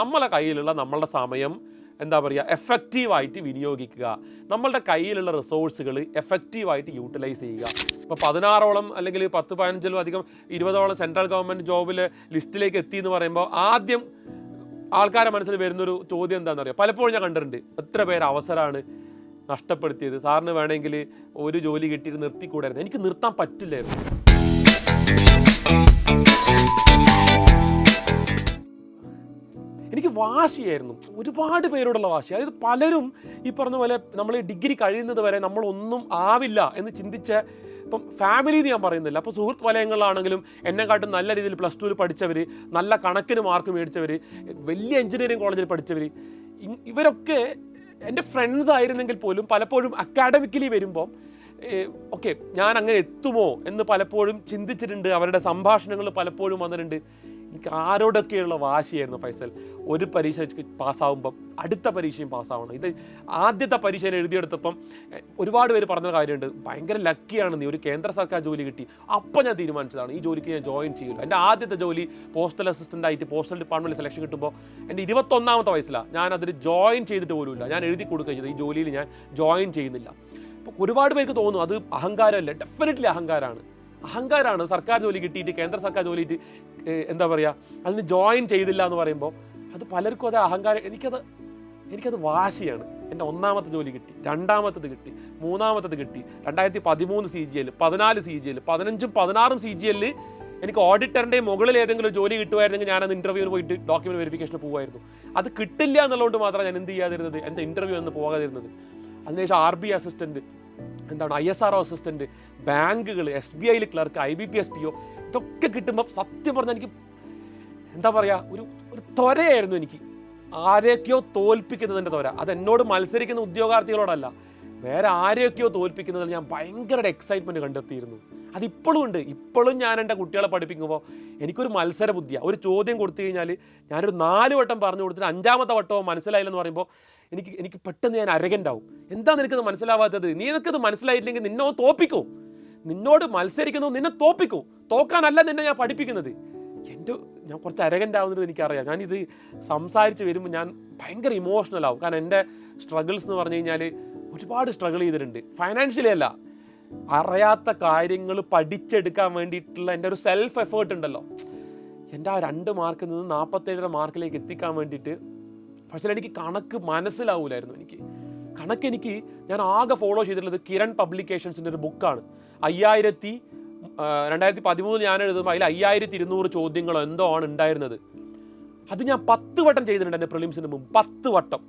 നമ്മളെ കയ്യിലുള്ള നമ്മളുടെ സമയം എന്താ പറയുക എഫക്റ്റീവായിട്ട് വിനിയോഗിക്കുക. നമ്മളുടെ കയ്യിലുള്ള റിസോഴ്സുകൾ എഫക്റ്റീവായിട്ട് യൂട്ടിലൈസ് ചെയ്യുക. ഇപ്പോൾ പതിനാറോളം അല്ലെങ്കിൽ പത്ത് പതിനഞ്ചിലും അധികം ഇരുപതോളം സെൻട്രൽ ഗവൺമെന്റ് ജോബിൽ ലിസ്റ്റിലേക്ക് എത്തി എന്ന് പറയുമ്പോൾ ആദ്യം ആൾക്കാരെ മനസ്സിൽ വരുന്നൊരു ചോദ്യം എന്താണെന്ന് അറിയാം? പലപ്പോഴും ഞാൻ കണ്ടിട്ടുണ്ട്. എത്ര പേര് അവസരമാണ് നഷ്ടപ്പെടുത്തിയത്? സാറിന് വേണമെങ്കിൽ ഒരു ജോലി കിട്ടിയിട്ട് നിർത്തിക്കൂടായിരുന്നു. എനിക്ക് നിർത്താൻ പറ്റില്ലായിരുന്നു. എനിക്ക് വാശിയായിരുന്നു. ഒരുപാട് പേരോടുള്ള വാശി. അതായത് പലരും ഈ പറഞ്ഞ പോലെ നമ്മൾ ഡിഗ്രി കഴിയുന്നത് വരെ നമ്മളൊന്നും ആവില്ല എന്ന് ചിന്തിച്ച ഇപ്പം ഫാമിലി എന്ന് ഞാൻ പറയുന്നില്ല. അപ്പോൾ സുഹൃത്ത് വലയങ്ങളിലാണെങ്കിലും എന്നെക്കാട്ടും നല്ല രീതിയിൽ പ്ലസ് ടുവിൽ പഠിച്ചവർ നല്ല കണക്കിന് മാർക്ക് മേടിച്ചവർ വലിയ എഞ്ചിനീയറിംഗ് കോളേജിൽ പഠിച്ചവർ ഇവരൊക്കെ എന്റെ ഫ്രണ്ട്സ് ആയിരുന്നെങ്കിൽ പോലും പലപ്പോഴും അക്കാഡമിക്കലി വരുമ്പോൾ ഓക്കെ ഞാൻ അങ്ങനെ എത്തുമോ എന്ന് പലപ്പോഴും ചിന്തിച്ചിട്ടുണ്ട്. അവരുടെ സംഭാഷണങ്ങൾ പലപ്പോഴും വന്നിട്ടുണ്ട്. എനിക്ക് ആരോടൊക്കെയുള്ള വാശിയായിരുന്നു ഫൈസൽ. ഒരു പരീക്ഷ പാസ്സാവുമ്പം അടുത്ത പരീക്ഷയും പാസ്സാവണം. ഇത് ആദ്യത്തെ പരീക്ഷ ഞാൻ എഴുതിയെടുത്തപ്പം ഒരുപാട് പേര് പറഞ്ഞ കാര്യമുണ്ട്. ഭയങ്കര ലക്കിയാണ് നീ. ഒരു കേന്ദ്ര സർക്കാർ ജോലി കിട്ടി. അപ്പം ഞാൻ തീരുമാനിച്ചതാണ് ഈ ജോലിക്ക് ഞാൻ ജോയിൻ ചെയ്യില്ല എന്റെ ആദ്യത്തെ ജോലി പോസ്റ്റൽ അസിസ്റ്റന്റ് ആയിട്ട് പോസ്റ്റൽ ഡിപ്പാർട്ട്മെന്റിൽ സെലക്ഷൻ കിട്ടുമ്പോൾ എന്റെ ഇരുപത്തൊന്നാമത്തെ വയസ്സിലാണ് ഞാൻ അതിൽ ജോയിൻ ചെയ്തിട്ട് പോലുമില്ല. ഞാൻ എഴുതി കൊടുക്കുക ഈ ജോലിയിൽ ഞാൻ ജോയിൻ ചെയ്യുന്നില്ല. അപ്പോൾ ഒരുപാട് പേർക്ക് തോന്നും അത് അഹങ്കാരമല്ല. ഡെഫിനറ്റ്ലി അഹങ്കാരമാണ് അഹങ്കാരമാണ് സർക്കാർ ജോലി കിട്ടിയിട്ട് കേന്ദ്ര സർക്കാർ ജോലി എന്താ പറയുക അതിന് ജോയിൻ ചെയ്തില്ല എന്ന് പറയുമ്പോൾ അത് പലർക്കും അത് അഹങ്കാരം എനിക്കത് എനിക്കത് വാശിയാണ്. എന്റെ ഒന്നാമത്തെ ജോലി കിട്ടി രണ്ടാമത്തത് കിട്ടി മൂന്നാമത്തത് കിട്ടി. രണ്ടായിരത്തി പതിമൂന്ന് സി ജി എൽ പതിനാല് സി ജി എൽ പതിനഞ്ചും പതിനാറും സി ജി എല്ലിൽ എനിക്ക് ഓഡിറ്ററിന്റെ മുകളിൽ ഏതെങ്കിലും ജോലി കിട്ടുമായിരുന്നെങ്കിൽ ഞാനത് ഇന്റർവ്യൂവിന് പോയിട്ട് ഡോക്യുമെന്റ് വെരിഫിക്കേഷന് പോകുമായിരുന്നു അത് കിട്ടില്ല എന്നുള്ളതുകൊണ്ട് മാത്രമാണ് ഞാൻ എന്ത് ചെയ്യാതിരുന്നത് എന്റെ ഇന്റർവ്യൂ എന്ന് പോകാതിരുന്നത്. അതിനുശേഷം ആർ ബി അസിസ്റ്റന്റ് എന്താണ് I S R O assistant ബാങ്കുകൾ എസ് ബി ഐയിൽ clerk I B P S P O ഇതൊക്കെ കിട്ടുമ്പോൾ സത്യം പറഞ്ഞാൽ എനിക്ക് എന്താ പറയുക ഒരു ഒരു ത്വരയായിരുന്നു എനിക്ക്. ആരെയൊക്കെയോ തോൽപ്പിക്കുന്നതിന്റെ ത്വര. അത് എന്നോട് മത്സരിക്കുന്ന ഉദ്യോഗാർത്ഥികളോടല്ല. വേറെ ആരെയൊക്കെയോ തോൽപ്പിക്കുന്നതിൽ ഞാൻ ഭയങ്കര എക്സൈറ്റ്മെന്റ് കണ്ടെത്തിയിരുന്നു. അതിപ്പോഴും ഉണ്ട്. ഇപ്പോഴും ഞാൻ എന്റെ കുട്ടികളെ പഠിപ്പിക്കുമ്പോൾ എനിക്കൊരു മത്സര ബുദ്ധിയാണ് ഒരു ചോദ്യം കൊടുത്തു കഴിഞ്ഞാൽ ഞാനൊരു നാല് വട്ടം പറഞ്ഞു കൊടുത്തിട്ട് അഞ്ചാമത്തെ വട്ടമോ മനസ്സിലായില്ലെന്ന് പറയുമ്പോൾ എനിക്ക് എനിക്ക് പെട്ടെന്ന് ഞാൻ അരകണ്ടാവും എന്താ നിനക്കത് മനസ്സിലാവാത്തത്? നീ നിനക്കത് മനസ്സിലായിട്ടില്ലെങ്കിൽ നിന്നോ തോപ്പിക്കോ. നിന്നോട് മത്സരിക്കുന്നു നിന്നെ തോപ്പിക്കോ. തോക്കാനല്ല നിന്നെ ഞാൻ പഠിപ്പിക്കുന്നത്. എന്റെ ഞാൻ കുറച്ച് അരകന്റാവുന്നത് എനിക്കറിയാം. ഞാനിത് സംസാരിച്ച് വരുമ്പോൾ ഞാൻ ഭയങ്കര ഇമോഷണൽ ആവും. കാരണം എന്റെ സ്ട്രഗിൾസ് എന്ന് പറഞ്ഞു കഴിഞ്ഞാൽ ഒരുപാട് സ്ട്രഗിൾ ചെയ്തിട്ടുണ്ട്. ഫൈനാൻഷ്യലി അല്ല. അറിയാത്ത കാര്യങ്ങൾ പഠിച്ചെടുക്കാൻ വേണ്ടിയിട്ടുള്ള എന്റെ ഒരു സെൽഫ് എഫേർട്ട് ഉണ്ടല്ലോ. എന്റെ ആ രണ്ട് മാർക്കിൽ നിന്ന് നാൽപ്പത്തേഴര മാർക്കിലേക്ക് എത്തിക്കാൻ വേണ്ടിയിട്ട് പക്ഷേ എനിക്ക് കണക്ക് മനസ്സിലാവൂലായിരുന്നു എനിക്ക്. കണക്ക് എനിക്ക് ഞാൻ ആകെ ഫോളോ ചെയ്തിട്ടുള്ളത് കിരൺ പബ്ലിക്കേഷൻസിന്റെ ഒരു ബുക്കാണ്. അയ്യായിരത്തി രണ്ടായിരത്തി പതിമൂന്ന് ഞാൻ എഴുതുമ്പോൾ അതിൽ അയ്യായിരത്തി ഇരുന്നൂറ് ചോദ്യങ്ങളോ എന്തോ ആണ് ഉണ്ടായിരുന്നത്. അത് ഞാൻ പത്ത് വട്ടം ചെയ്തിട്ടുണ്ട് എന്റെ പ്രിലിംസിന് മുമ്പ്. പത്ത് വട്ടം.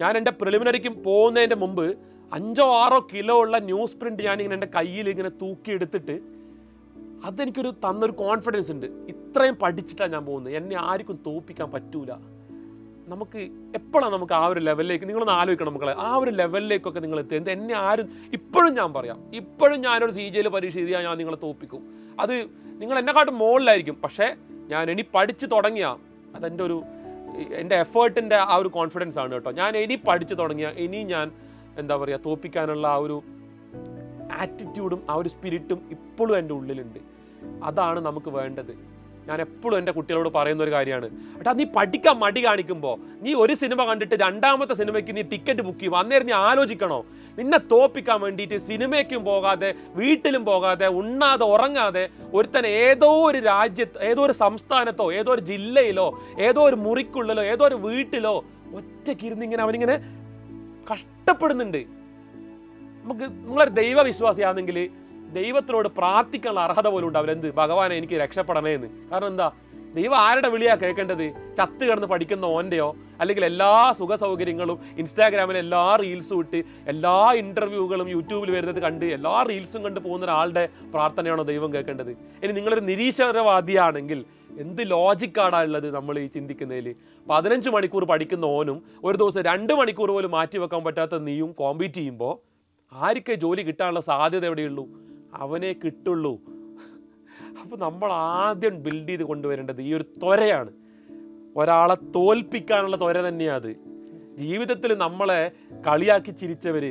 ഞാൻ എന്റെ പ്രിലിമിനറിക്ക് പോകുന്നതിന്റെ മുമ്പ് അഞ്ചോ ആറോ കിലോ ഉള്ള ന്യൂസ് പ്രിന്റ് ഞാൻ ഇങ്ങനെ എന്റെ കയ്യിൽ ഇങ്ങനെ തൂക്കി എടുത്തിട്ട് അതെനിക്കൊരു തന്നൊരു കോൺഫിഡൻസ് ഉണ്ട്. ഇത്രയും പഠിച്ചിട്ടാണ് ഞാൻ പോകുന്നത്. എന്നെ ആർക്കും തോപ്പിക്കാൻ പറ്റൂല. നമുക്ക് എപ്പോഴാണ് നമുക്ക് ആ ഒരു ലെവലിലേക്ക് നിങ്ങളൊന്ന് ആലോചിക്കണം മക്കളെ. ആ ഒരു ലെവലിലേക്കൊക്കെ നിങ്ങൾ എത്തി എന്ത് എന്നെ ആരും ഇപ്പോഴും ഞാൻ പറയാം. ഇപ്പോഴും ഞാനൊരു സി ജിയിൽ പരീക്ഷ എഴുതിയാൽ ഞാൻ നിങ്ങളെ തോപ്പിക്കും. അത് നിങ്ങൾ എന്നെക്കാട്ടും മുകളിലായിരിക്കും പക്ഷേ ഞാൻ ഇനി പഠിച്ച് തുടങ്ങിയ അതെന്റെ ഒരു എന്റെ എഫേർട്ടിന്റെ ആ ഒരു കോൺഫിഡൻസ് ആണ് കേട്ടോ. ഞാൻ ഇനി പഠിച്ചു തുടങ്ങിയ ഇനി ഞാൻ എന്താ പറയുക തോപ്പിക്കാനുള്ള ആ ഒരു ആറ്റിറ്റ്യൂഡും ആ ഒരു സ്പിരിറ്റും ഇപ്പോഴും എന്റെ ഉള്ളിലുണ്ട്. അതാണ് നമുക്ക് വേണ്ടത്. ഞാൻ എപ്പോഴും എന്റെ കുട്ടികളോട് പറയുന്ന ഒരു കാര്യമാണ്. ഏട്ടാ നീ പഠിക്കാൻ മടി കാണിക്കുമ്പോൾ നീ ഒരു സിനിമ കണ്ടിട്ട് രണ്ടാമത്തെ സിനിമയ്ക്ക് നീ ടിക്കറ്റ് ബുക്ക് ചെയ്യും. അന്നേരം നീ ആലോചിക്കണോ? നിന്നെ തോപ്പിക്കാൻ വേണ്ടിയിട്ട് സിനിമയ്ക്കും പോകാതെ വീട്ടിലും പോകാതെ ഉണ്ണാതെ ഉറങ്ങാതെ ഒരുത്തൻ ഏതോ ഒരു രാജ്യത്ത് ഏതോ ഒരു സംസ്ഥാനത്തോ ഏതോ ഒരു ജില്ലയിലോ ഏതോ ഒരു മുറിക്കുള്ളിലോ ഏതോ ഒരു വീട്ടിലോ ഒറ്റയ്ക്കിരുന്ന് ഇങ്ങനെ അവനിങ്ങനെ കഷ്ടപ്പെടുന്നുണ്ട്. നമുക്ക് നിങ്ങളൊരു ദൈവവിശ്വാസിയാണെങ്കിൽ ദൈവത്തിനോട് പ്രാർത്ഥിക്കാനുള്ള അർഹത പോലും ഉണ്ടാവില്ല എന്ത് ഭഗവാനെ എനിക്ക് രക്ഷപ്പെടണേ എന്ന്. കാരണം എന്താ? ദൈവം ആരുടെ വിളിയാ കേൾക്കേണ്ടത് ചത്ത് കിടന്ന് പഠിക്കുന്ന ഓന്റെയോ അല്ലെങ്കിൽ എല്ലാ സുഖ സൗകര്യങ്ങളും ഇൻസ്റ്റാഗ്രാമിൽ എല്ലാ റീൽസും ഇട്ട് എല്ലാ ഇന്റർവ്യൂകളും യൂട്യൂബിൽ വരുന്നത് കണ്ട് എല്ലാ റീൽസും കണ്ട് പോകുന്ന ഒരാളുടെ പ്രാർത്ഥനയാണോ ദൈവം കേൾക്കേണ്ടത് ഇനി നിങ്ങളൊരു നിരീശ്വരവാദിയാണെങ്കിൽ എന്ത് ലോജിക്കാടാ ഉള്ളത് നമ്മൾ ഈ ചിന്തിക്കുന്നതിൽ പതിനഞ്ച് മണിക്കൂർ പഠിക്കുന്ന ഓനും ഒരു ദിവസം രണ്ട് മണിക്കൂർ പോലും മാറ്റി വെക്കാൻ പറ്റാത്ത നീയും കോമ്പീറ്റ് ചെയ്യുമ്പോൾ ആർക്കേ ജോലി കിട്ടാനുള്ള സാധ്യത എവിടെയുള്ളൂ? അവനെ കിട്ടുള്ളൂ. അപ്പോൾ നമ്മൾ ആദ്യം ബിൽഡ് ചെയ്ത് കൊണ്ടുവരേണ്ടത് ഈ ഒരു ത്വരയാണ്. ഒരാളെ തോൽപ്പിക്കാനുള്ള ത്വര തന്നെയാണ് അത്. ജീവിതത്തിൽ നമ്മളെ കളിയാക്കി ചിരിച്ചവർ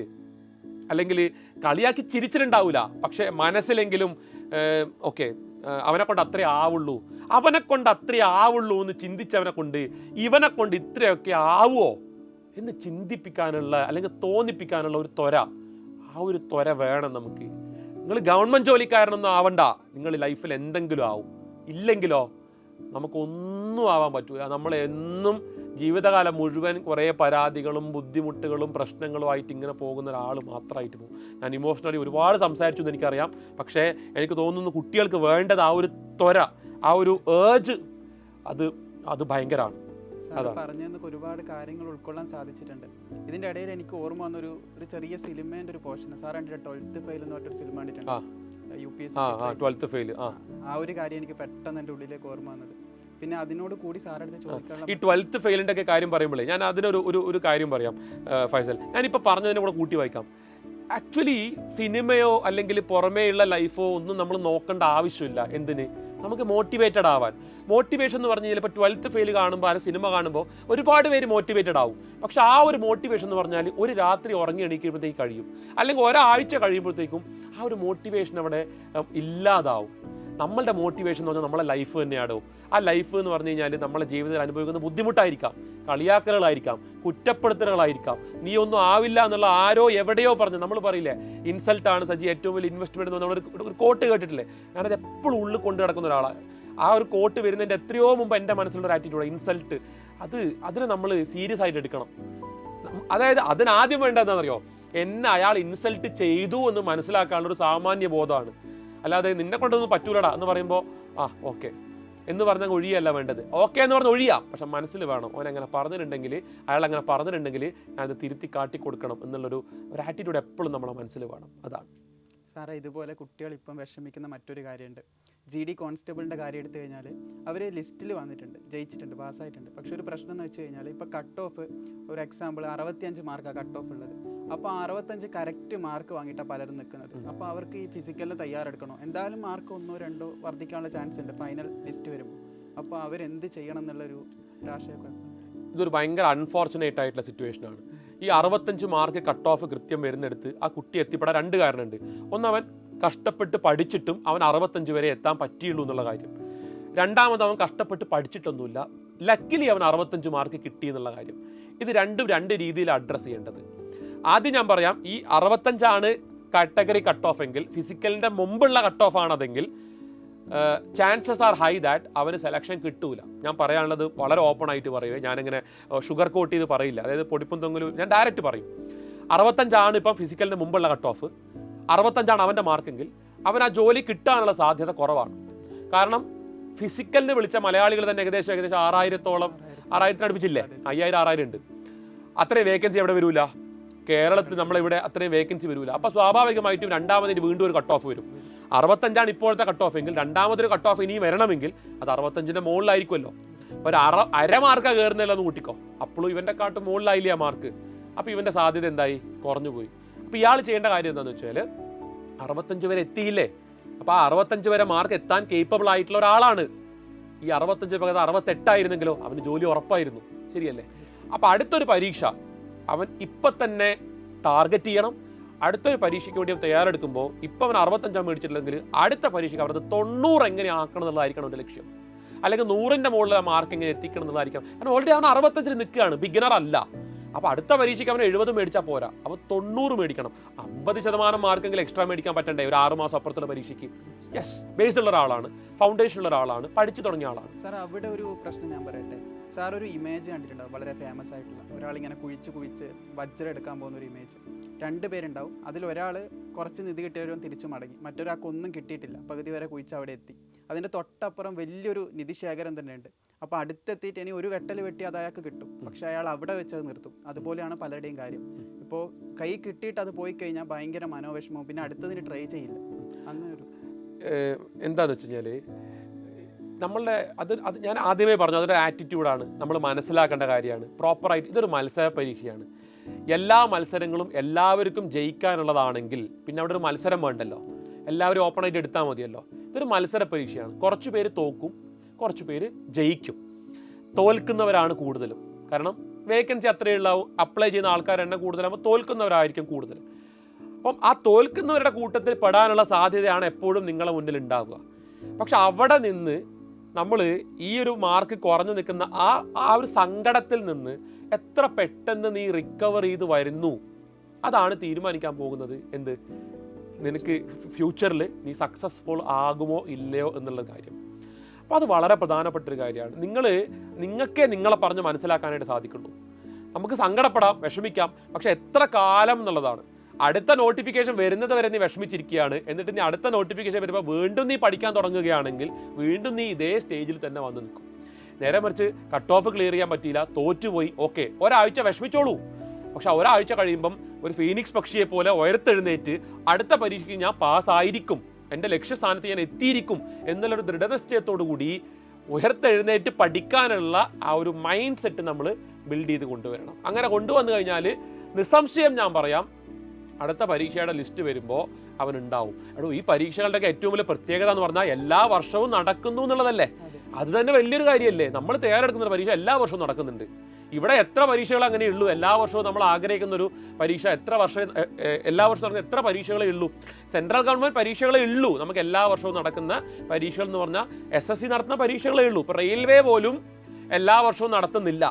അല്ലെങ്കിൽ കളിയാക്കി ചിരിച്ചിട്ടുണ്ടാവില്ല പക്ഷേ മനസ്സിലെങ്കിലും ഓക്കെ അവനെ കൊണ്ട് അത്രേ ആവുള്ളൂ. അവനെ കൊണ്ട് അത്രേ ആവുള്ളൂ എന്ന് ചിന്തിച്ചവനെ കൊണ്ട് ഇവനെ കൊണ്ട് ഇത്രയൊക്കെ ആവുമോ എന്ന് ചിന്തിപ്പിക്കാനുള്ള അല്ലെങ്കിൽ തോന്നിപ്പിക്കാനുള്ള ഒരു ത്വര. ആ ഒരു ത്വര വേണം നമുക്ക്. നിങ്ങൾ ഗവൺമെന്റ് ജോലിക്കാരനൊന്നും ആവണ്ട. നിങ്ങൾ ലൈഫിൽ എന്തെങ്കിലും ആവും. ഇല്ലെങ്കിലോ നമുക്കൊന്നും ആവാൻ പറ്റൂല. നമ്മൾ എന്നും ജീവിതകാലം മുഴുവൻ കുറേ പരാതികളും ബുദ്ധിമുട്ടുകളും പ്രശ്നങ്ങളുമായിട്ട് ഇങ്ങനെ പോകുന്ന ഒരാൾ മാത്രമായിട്ട് പോകും. ഞാൻ ഇമോഷണലി ഒരുപാട് സംസാരിച്ചു എന്ന് എനിക്കറിയാം. പക്ഷേ എനിക്ക് തോന്നുന്നു കുട്ടികൾക്ക് വേണ്ടത് ആ ഒരു ത്വര ആ ഒരു ഏജ് അത് അത് ഭയങ്കരമാണ്. സാർ പറഞ്ഞു തന്നൊക്കെ ഒരുപാട് കാര്യങ്ങൾ ഉൾക്കൊള്ളാൻ സാധിച്ചിട്ടുണ്ട്. ഇതിന്റെ ഇടയിൽ എനിക്ക് ഓർമ്മ വന്നൊരു ഒരു ചെറിയ സിനിമേന്റെ ഒരു പോർഷൻ സാർ എന്റെ ട്വൽത്ത് ഫെയിൽ എന്ന് പറഞ്ഞൊരു സിനിമ. കണ്ടിട്ടുണ്ട്. യു പി എസ് ആ ആ ട്വൽത്ത് ഫെയിൽ ആ. ഒരു കാര്യം എനിക്ക് പെട്ടെന്ന് എന്റെ ഉള്ളിലേക്ക് ഓർമ്മ വന്നത്. പിന്നെ അതിനോട് കൂടി സാറടുത്ത് ഈ ചോദിക്കാനുള്ള ട്വൽത്ത് ഫെയിലിന്റെ ഒക്കെ കാര്യം പറയുമ്പോഴേ ഞാൻ അതിനൊരു ഒരു ഒരു കാര്യം പറയാം ഫൈസൽ. ഞാനിപ്പോൾ പറഞ്ഞതിനെ കൂടെ കൂട്ടി വായിക്കാം. ആക്ച്വലി സിനിമയോ അല്ലെങ്കിൽ പുറമേയുള്ള ലൈഫോ ഒന്നും നമ്മൾ നോക്കേണ്ട ആവശ്യമില്ല. എന്തിന്? നമുക്ക് മോട്ടിവേറ്റഡ് ആവാൻ. മോട്ടിവേഷൻ എന്ന് പറഞ്ഞാൽ ചിലപ്പോൾ ട്വൽത്ത് ഫെയിൽ കാണുമ്പോൾ ആ സിനിമ കാണുമ്പോൾ ഒരുപാട് പേര് മോട്ടിവേറ്റഡ് ആവും. പക്ഷെ ആ ഒരു മോട്ടിവേഷൻ എന്ന് പറഞ്ഞാൽ ഒരു രാത്രി ഉറങ്ങി എണീക്കുമ്പോഴത്തേക്ക് കഴിയും. അല്ലെങ്കിൽ ഒരാഴ്ച കഴിയുമ്പോഴത്തേക്കും ആ ഒരു മോട്ടിവേഷൻ അവിടെ ഇല്ലാതാവും. നമ്മളുടെ മോട്ടിവേഷൻ എന്ന് പറഞ്ഞാൽ നമ്മളെ ലൈഫ് തന്നെയാണോ ആ ലൈഫ് എന്ന് പറഞ്ഞു കഴിഞ്ഞാൽ നമ്മളെ ജീവിതത്തിൽ അനുഭവിക്കുന്ന ബുദ്ധിമുട്ടായിരിക്കാം കളിയാക്കലുകളായിരിക്കാം കുറ്റപ്പെടുത്തലുകളായിരിക്കാം. നീ ഒന്നും ആവില്ല എന്നുള്ള ആരോ എവിടെയോ പറഞ്ഞു. നമ്മൾ പറയില്ലേ ഇൻസൾട്ടാണ് സജി ഏറ്റവും വലിയ ഇൻവെസ്റ്റ്മെന്റ് എന്ന് നമ്മൾ ഒരു കോട്ട് കേട്ടിട്ടില്ലേ? ഞാനത് എപ്പോഴും ഉള്ളിൽ കൊണ്ട് നടക്കുന്ന ഒരാളാണ് ആ ഒരു കോട്ട് വരുന്നതിന്റെ എത്രയോ മുമ്പ് എന്റെ മനസ്സിലുള്ള ഒരു ആറ്റിറ്റ്യൂഡ് ഇൻസൾട്ട് അത് അതിനെ നമ്മൾ സീരിയസ് ആയിട്ട് എടുക്കണം. അതായത് അതിനാദ്യം വേണ്ടത് എന്താണെന്നറിയോ എന്നെ അയാൾ ഇൻസൾട്ട് ചെയ്തു എന്ന് മനസ്സിലാക്കാനുള്ള ഒരു സാമാന്യ ബോധമാണ്. അല്ലാതെ നിന്നെ കൊണ്ടൊന്നും പറ്റൂലടാ എന്ന് പറയുമ്പോൾ ആ ഓക്കെ എന്ന് പറഞ്ഞാൽ ഒഴിയല്ല വേണ്ടത്. ഓക്കെ എന്ന് പറഞ്ഞാൽ ഒഴിയാം. പക്ഷെ മനസ്സിൽ വേണം. അവൻ അങ്ങനെ പറഞ്ഞിട്ടുണ്ടെങ്കിൽ അയാൾ അങ്ങനെ പറഞ്ഞിട്ടുണ്ടെങ്കിൽ ഞാനത് തിരുത്തി കാട്ടി കൊടുക്കണം എന്നുള്ളൊരു ഒരു ആറ്റിറ്റ്യൂഡ് എപ്പോഴും നമ്മളെ മനസ്സിൽ വേണം. അതാണ്. സാറേ ഇതുപോലെ കുട്ടികൾ ഇപ്പം വിഷമിക്കുന്ന മറ്റൊരു കാര്യമുണ്ട്. ജി ഡി കോൺസ്റ്റബിളിന്റെ കാര്യം എടുത്തു കഴിഞ്ഞാൽ അവർ ലിസ്റ്റിൽ വന്നിട്ടുണ്ട് ജയിച്ചിട്ടുണ്ട് പാസ്സായിട്ടുണ്ട്. പക്ഷെ ഒരു പ്രശ്നം എന്ന് വെച്ച് കഴിഞ്ഞാൽ ഇപ്പോൾ കട്ട് ഓഫ് ഒരു എക്സാമ്പിൾ അറുപത്തിയഞ്ച് മാർക്കാണ് കട്ട് ഓഫ് ഉള്ളത്. അപ്പോൾ ആ അറുപത്തഞ്ച് കറക്റ്റ് മാർക്ക് വാങ്ങിയിട്ടാണ് പലരും നിൽക്കുന്നത് അപ്പോൾ അവർക്ക് ഈ ഫിസിക്കലിൽ തയ്യാറെടുക്കണോ? എന്തായാലും മാർക്ക് ഒന്നോ രണ്ടോ വർദ്ധിക്കാനുള്ള ചാൻസ് ഉണ്ട് ഫൈനൽ ലിസ്റ്റ് വരുമ്പോൾ അപ്പോൾ അവരെന്ത് ചെയ്യണം എന്നുള്ളൊരു രാഷ്ട്രീയ ഇതൊരു ഭയങ്കര അൺഫോർച്ചുനേറ്റ് ആയിട്ടുള്ള സിറ്റുവേഷൻ ആണ്. ഈ അറുപത്തഞ്ച് മാർക്ക് കട്ട് ഓഫ് കൃത്യം വരുന്നെടുത്ത് ആ കുട്ടി എത്തിപ്പെടാൻ രണ്ട് കാരണമുണ്ട് ഒന്ന് അവൻ കഷ്ടപ്പെട്ട് പഠിച്ചിട്ടും അവൻ അറുപത്തഞ്ച് വരെ എത്താൻ പറ്റിയുള്ളൂ എന്നുള്ള കാര്യം. രണ്ടാമത് അവൻ കഷ്ടപ്പെട്ട് പഠിച്ചിട്ടൊന്നുമില്ല. ലക്കിലി അവൻ അറുപത്തഞ്ച് മാർക്ക് കിട്ടി എന്നുള്ള കാര്യം. ഇത് രണ്ടും രണ്ട് രീതിയിൽ അഡ്രസ്സ് ചെയ്യേണ്ടത്. ആദ്യം ഞാൻ പറയാം ഈ അറുപത്തഞ്ചാണ് കാറ്റഗറി കട്ട് ഓഫ് എങ്കിൽ ഫിസിക്കലിന്റെ മുമ്പുള്ള കട്ട് ഓഫ് ആണതെങ്കിൽ ചാൻസസ് ആർ ഹൈ ദാറ്റ് അവന് സെലക്ഷൻ കിട്ടൂല. ഞാൻ പറയാനുള്ളത് വളരെ ഓപ്പൺ ആയിട്ട് പറയുക ഞാനിങ്ങനെ ഷുഗർ കോട്ട് ചെയ്ത് പറയില്ല. അതായത് പൊടിപ്പും തൊങ്ങലും ഞാൻ ഡയറക്റ്റ് പറയും. അറുപത്തഞ്ചാണ് ഇപ്പം ഫിസിക്കലിന് മുമ്പുള്ള കട്ട് ഓഫ് അറുപത്തഞ്ചാണ് അവന്റെ മാർക്കെങ്കിൽ അവൻ ആ ജോലി കിട്ടാനുള്ള സാധ്യത കുറവാണ്. കാരണം ഫിസിക്കലിന് വിളിച്ച മലയാളികൾ തന്നെ ഏകദേശം ഏകദേശം ആറായിരത്തോളം ആറായിരത്തിന് അടുപ്പിച്ചില്ലേ? അയ്യായിരം ആറായിരം ഉണ്ട്. അത്രയും വേക്കൻസി എവിടെ വരൂല? കേരളത്തിൽ നമ്മളിവിടെ അത്രയും വേക്കൻസി വരൂല. അപ്പോൾ സ്വാഭാവികമായിട്ടും രണ്ടാമതിന് വീണ്ടും ഒരു കട്ട് ഓഫ് വരും. അറുപത്തഞ്ചാണ് ഇപ്പോഴത്തെ കട്ട് ഓഫ് എങ്കിൽ രണ്ടാമതൊരു കട്ട് ഓഫ് ഇനിയും വരണമെങ്കിൽ അത് അറുപത്തഞ്ചിന്റെ മുകളിലായിരിക്കുമല്ലോ. ഒരു അറ അര കയറുന്നില്ലെന്ന് കൂട്ടിക്കോ. അപ്പോഴും ഇവന്റെ കാട്ട് മുകളിലായില്ല മാർക്ക് അപ്പോൾ ഇവന്റെ സാധ്യത എന്തായി? കുറഞ്ഞു പോയി അപ്പോൾ ഇയാൾ ചെയ്യേണ്ട കാര്യം എന്താണെന്ന് വെച്ചാൽ അറുപത്തഞ്ച് വരെ എത്തിയില്ലേ? അപ്പോൾ ആ അറുപത്തഞ്ച് വരെ മാർക്ക് എത്താൻ കേപ്പബിൾ ആയിട്ടുള്ള ഒരാളാണ്. ഈ അറുപത്തഞ്ച് പകരം അറുപത്തെട്ടായിരുന്നെങ്കിലോ അവന് ജോലി ഉറപ്പായിരുന്നു. ശരിയല്ലേ? അപ്പോൾ അടുത്തൊരു പരീക്ഷ അവൻ ഇപ്പം തന്നെ ടാർഗറ്റ് ചെയ്യണം. അടുത്തൊരു പരീക്ഷയ്ക്ക് വേണ്ടി തയ്യാറെടുക്കുമ്പോൾ ഇപ്പം അവൻ അറുപത്തഞ്ചാം മേടിച്ചിട്ടില്ലെങ്കിൽ അടുത്ത പരീക്ഷയ്ക്ക് അവരത് തൊണ്ണൂറ് എങ്ങനെ ആക്കണം എന്നുള്ളതായിരിക്കണം അവന്റെ ലക്ഷ്യം. അല്ലെങ്കിൽ നൂറിന്റെ മുകളിൽ മാർക്ക് എങ്ങനെ എത്തിക്കണം എന്നുള്ളതായിരിക്കണം. കാരണം ഓൾറെഡി അവൻ അറുപത്തഞ്ചിൽ നിൽക്കുകയാണ്. ബിഗിനർ അല്ല. അപ്പോൾ അടുത്ത പരീക്ഷയ്ക്ക് അവൻ എഴുപത് മേടിച്ചാൽ പോരാ. അപ്പോൾ തൊണ്ണൂറ് മേടിക്കണം. അമ്പത് ശതമാനം മാർക്കെങ്കിലും എക്സ്ട്രാ മേടിക്കാൻ പറ്റണ്ടേ? ഒരു ആറ് മാസം അപ്പുറത്തുള്ള പരീക്ഷയ്ക്ക്. യെസ് ബേസ് ഉള്ള ഒരാളാണ്. ഫൗണ്ടേഷൻ ഉള്ള ഒരാളാണ്. പഠിച്ചു തുടങ്ങിയ ആളാണ്. സാർ അവിടെ ഒരു പ്രശ്നം ഞാൻ പറയട്ടെ? സാർ ഒരു ഇമേജ് കണ്ടിട്ടുണ്ടാവും വളരെ ഫേമസ് ആയിട്ടുള്ള. ഒരാൾ ഇങ്ങനെ കുഴിച്ച് കുഴിച്ച് വജ്രം എടുക്കാൻ പോകുന്ന ഒരു ഇമേജ് രണ്ട് പേരുണ്ടാവും. അതിൽ ഒരാൾ കുറച്ച് നിധി കിട്ടിയവരും തിരിച്ചു മടങ്ങി. മറ്റൊരാൾക്കൊന്നും കിട്ടിയിട്ടില്ല. പകുതി വരെ കുഴിച്ച് അവിടെ എത്തി. അതിന്റെ തൊട്ടപ്പുറം വലിയൊരു നിധി ശേഖരം തന്നെ ഉണ്ട് അപ്പോൾ അടുത്തെത്തിയിട്ട് ഇനി ഒരു വെട്ടൽ വെട്ടി അത് അയാൾക്ക് കിട്ടും. പക്ഷെ അയാൾ അവിടെ വെച്ച് അത് നിർത്തും. അതുപോലെയാണ് പലരുടെയും കാര്യം. ഇപ്പോൾ കൈ കിട്ടിയിട്ട് അത് പോയി കഴിഞ്ഞാൽ ഭയങ്കര മനോവിഷമവും. പിന്നെ അടുത്തതിന് ട്രൈ ചെയ്യില്ല. അങ്ങനെ ഒരു എന്താണെന്ന് എന്താന്ന് വെച്ച് കഴിഞ്ഞാൽ നമ്മളുടെ അത് അത് ഞാൻ ആദ്യമേ പറഞ്ഞു അതൊരു ആറ്റിറ്റ്യൂഡാണ് നമ്മൾ മനസ്സിലാക്കേണ്ട കാര്യമാണ്. പ്രോപ്പറായിട്ട് ഇതൊരു മത്സര പരീക്ഷയാണ്. എല്ലാ മത്സരങ്ങളും എല്ലാവർക്കും ജയിക്കാനുള്ളതാണെങ്കിൽ പിന്നെ അവിടെ ഒരു മത്സരം വേണ്ടല്ലോ. എല്ലാവരും ഓപ്പണായിട്ട് എടുത്താൽ മതിയല്ലോ. ഇതൊരു മത്സര പരീക്ഷയാണ്. കുറച്ച് പേര് തോക്കും. കുറച്ച് പേര് ജയിക്കും. തോൽക്കുന്നവരാണ് കൂടുതലും. കാരണം വേക്കൻസി അത്രയേ ഉള്ളാവും അപ്ലൈ ചെയ്യുന്ന ആൾക്കാരുടെ എണ്ണം കൂടുതലാകുമ്പോൾ തോൽക്കുന്നവരായിരിക്കും കൂടുതൽ. അപ്പം ആ തോൽക്കുന്നവരുടെ കൂട്ടത്തിൽ പെടാനുള്ള സാധ്യതയാണ് എപ്പോഴും നിങ്ങളെ മുന്നിൽ ഉണ്ടാവുക. പക്ഷെ അവിടെ നിന്ന് നമ്മൾ ഈ ഒരു മാർക്ക് കുറഞ്ഞു നിൽക്കുന്ന ആ ആ ഒരു സങ്കടത്തിൽ നിന്ന് എത്ര പെട്ടെന്ന് നീ റിക്കവർ ചെയ്ത് വരുന്നു? അതാണ് തീരുമാനിക്കാൻ പോകുന്നത്. എന്ത്? നിനക്ക് ഫ്യൂച്ചറിൽ നീ സക്സസ്ഫുൾ ആകുമോ ഇല്ലയോ എന്നുള്ള കാര്യം. അപ്പോൾ അത് വളരെ പ്രധാനപ്പെട്ട ഒരു കാര്യമാണ്. നിങ്ങൾ നിങ്ങൾക്കേ നിങ്ങളെ പറഞ്ഞ് മനസ്സിലാക്കാനായിട്ട് സാധിക്കുള്ളൂ. നമുക്ക് സങ്കടപ്പെടാം വിഷമിക്കാം പക്ഷെ എത്ര കാലം എന്നുള്ളതാണ്. അടുത്ത നോട്ടിഫിക്കേഷൻ വരുന്നത് വരെ നീ വിഷമിച്ചിരിക്കുകയാണ്. എന്നിട്ട് നീ അടുത്ത നോട്ടിഫിക്കേഷൻ വരുമ്പോൾ വീണ്ടും നീ പഠിക്കാൻ തുടങ്ങുകയാണെങ്കിൽ വീണ്ടും നീ ഇതേ സ്റ്റേജിൽ തന്നെ വന്ന് നിൽക്കും. നേരെ മറിച്ച് കട്ട് ഓഫ് ക്ലിയർ ചെയ്യാൻ പറ്റിയില്ല തോറ്റുപോയി ഓക്കെ ഒരാഴ്ച വിഷമിച്ചോളൂ. പക്ഷെ ഒരാഴ്ച കഴിയുമ്പം ഒരു ഫീനിക്സ് പക്ഷിയെ പോലെ ഉയർത്തെഴുന്നേറ്റ് അടുത്ത പരീക്ഷയ്ക്ക് ഞാൻ പാസ്സായിരിക്കും എന്റെ ലക്ഷ്യസ്ഥാനത്ത് ഞാൻ എത്തിയിരിക്കും എന്നുള്ളൊരു ദൃഢനിശ്ചയത്തോടു കൂടി ഉയർത്തെഴുന്നേറ്റ് പഠിക്കാനുള്ള ആ ഒരു മൈൻഡ് സെറ്റ് നമ്മൾ ബിൽഡ് ചെയ്ത് കൊണ്ടുവരണം. അങ്ങനെ കൊണ്ടുവന്നു കഴിഞ്ഞാൽ നിസ്സംശയം ഞാൻ പറയാം അടുത്ത പരീക്ഷയുടെ ലിസ്റ്റ് വരുമ്പോൾ അവൻ ഉണ്ടാവും എടോ ഈ പരീക്ഷകളുടെയൊക്കെ ഏറ്റവും വലിയ പ്രത്യേകത എന്ന് പറഞ്ഞാൽ എല്ലാ വർഷവും നടക്കുന്നു എന്നുള്ളതല്ലേ? അത്. തന്നെ വലിയൊരു കാര്യമല്ലേ? നമ്മൾ തയ്യാറെടുക്കുന്ന പരീക്ഷ എല്ലാ വർഷവും നടക്കുന്നുണ്ട്. ഇവിടെ എത്ര പരീക്ഷകൾ അങ്ങനെ ഉള്ളൂ? എല്ലാ വർഷവും നമ്മൾ ആഗ്രഹിക്കുന്ന ഒരു പരീക്ഷ എത്ര വർഷം എല്ലാ വർഷവും നടക്കുന്ന എത്ര പരീക്ഷകളേ ഉള്ളൂ? സെൻട്രൽ ഗവൺമെന്റ് പരീക്ഷകളേ ഉള്ളൂ. നമുക്ക് എല്ലാ വർഷവും നടക്കുന്ന പരീക്ഷകൾ എന്ന് പറഞ്ഞാൽ എസ് എസ് സി നടത്തുന്ന പരീക്ഷകളേ ഉള്ളൂ. ഇപ്പോൾ റെയിൽവേ പോലും എല്ലാ വർഷവും നടത്തുന്നില്ല.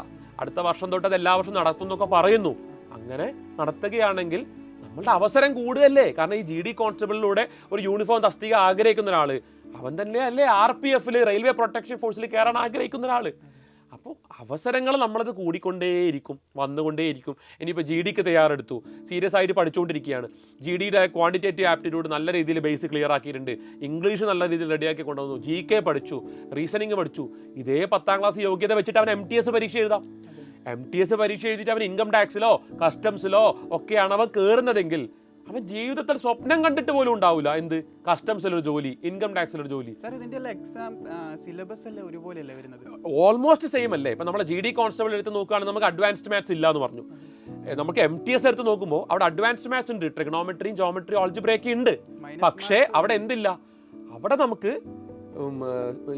അടുത്ത വർഷം തൊട്ട് അത് എല്ലാ വർഷവും നടത്തും എന്നൊക്കെ പറയുന്നു. അങ്ങനെ നടത്തുകയാണെങ്കിൽ നമ്മളുടെ അവസരം കൂടുതലല്ലേ? കാരണം ഈ ജി ഡി കോൺസ്റ്റബിളിലൂടെ ഒരു യൂണിഫോം തസ്തിക ആഗ്രഹിക്കുന്ന ഒരാൾ അവൻ തന്നെ അല്ലേ ആർ പി എഫിൽ റെയിൽവേ പ്രൊട്ടക്ഷൻ ഫോഴ്സിൽ കയറാൻ ആഗ്രഹിക്കുന്ന ഒരാൾ അപ്പോൾ അവസരങ്ങൾ നമ്മളത് കൂടിക്കൊണ്ടേയിരിക്കും വന്നുകൊണ്ടേയിരിക്കും. ഇനിയിപ്പോൾ ജി ഡിക്ക് തയ്യാറെടുത്തു. സീരിയസ് ആയിട്ട് പഠിച്ചുകൊണ്ടിരിക്കുകയാണ് ജി ഡിയുടെ ക്വാണ്ടിറ്റേറ്റീവ് ആപ്റ്റിറ്റ്യൂഡ് നല്ല രീതിയിൽ ബേസ് ക്ലിയർ ആക്കിയിട്ടുണ്ട്. ഇംഗ്ലീഷ് നല്ല രീതിയിൽ റെഡിയാക്കി കൊണ്ടുവന്നു. ജി കെ പഠിച്ചു. റീസണിങ് പഠിച്ചു. ഇതേ പത്താം ക്ലാസ് യോഗ്യത വെച്ചിട്ട് അവൻ എം ടി എസ് പരീക്ഷ എഴുതാം. എം ടി എസ് പരീക്ഷ എഴുതിയിട്ട് അവൻ ഇൻകം ടാക്സിലോ കസ്റ്റംസിലോ ഒക്കെയാണ് അവൻ കയറുന്നതെങ്കിൽ അവൻ ജീവിതത്തിൽ സ്വപ്നം കണ്ടിട്ട് പോലും ഉണ്ടാവില്ല എന്ത്? കസ്റ്റംസിലൊരു ജോലി ഇൻകം ടാക്സിലൊരു ജോലി. സാർ ഇതിന്റെ എക്സാം സിലബസ് അല്ലേ ഒരുപോലെയല്ലേ വരുന്നത്? ഓൾമോസ്റ്റ് സെയിം അല്ലേ? ഇപ്പൊ നമ്മുടെ ജി ഡി കോൺസ്റ്റബിൾ എടുത്ത് നോക്കുകയാണെങ്കിൽ നമുക്ക് അഡ്വാൻസ്ഡ് മാത്സ് ഇല്ല എന്ന് പറഞ്ഞു നമുക്ക് എം ടി എസ് എടുത്ത് നോക്കുമ്പോൾ അവിടെ അഡ്വാൻസ്ഡ് മാത്സ് ഉണ്ട്. ട്രിഗണോമെട്രിയും ജോമെട്രി ഓൾജിബ്രേക്കും ഉണ്ട്. പക്ഷേ അവിടെ എന്തില്ല? അവിടെ നമുക്ക്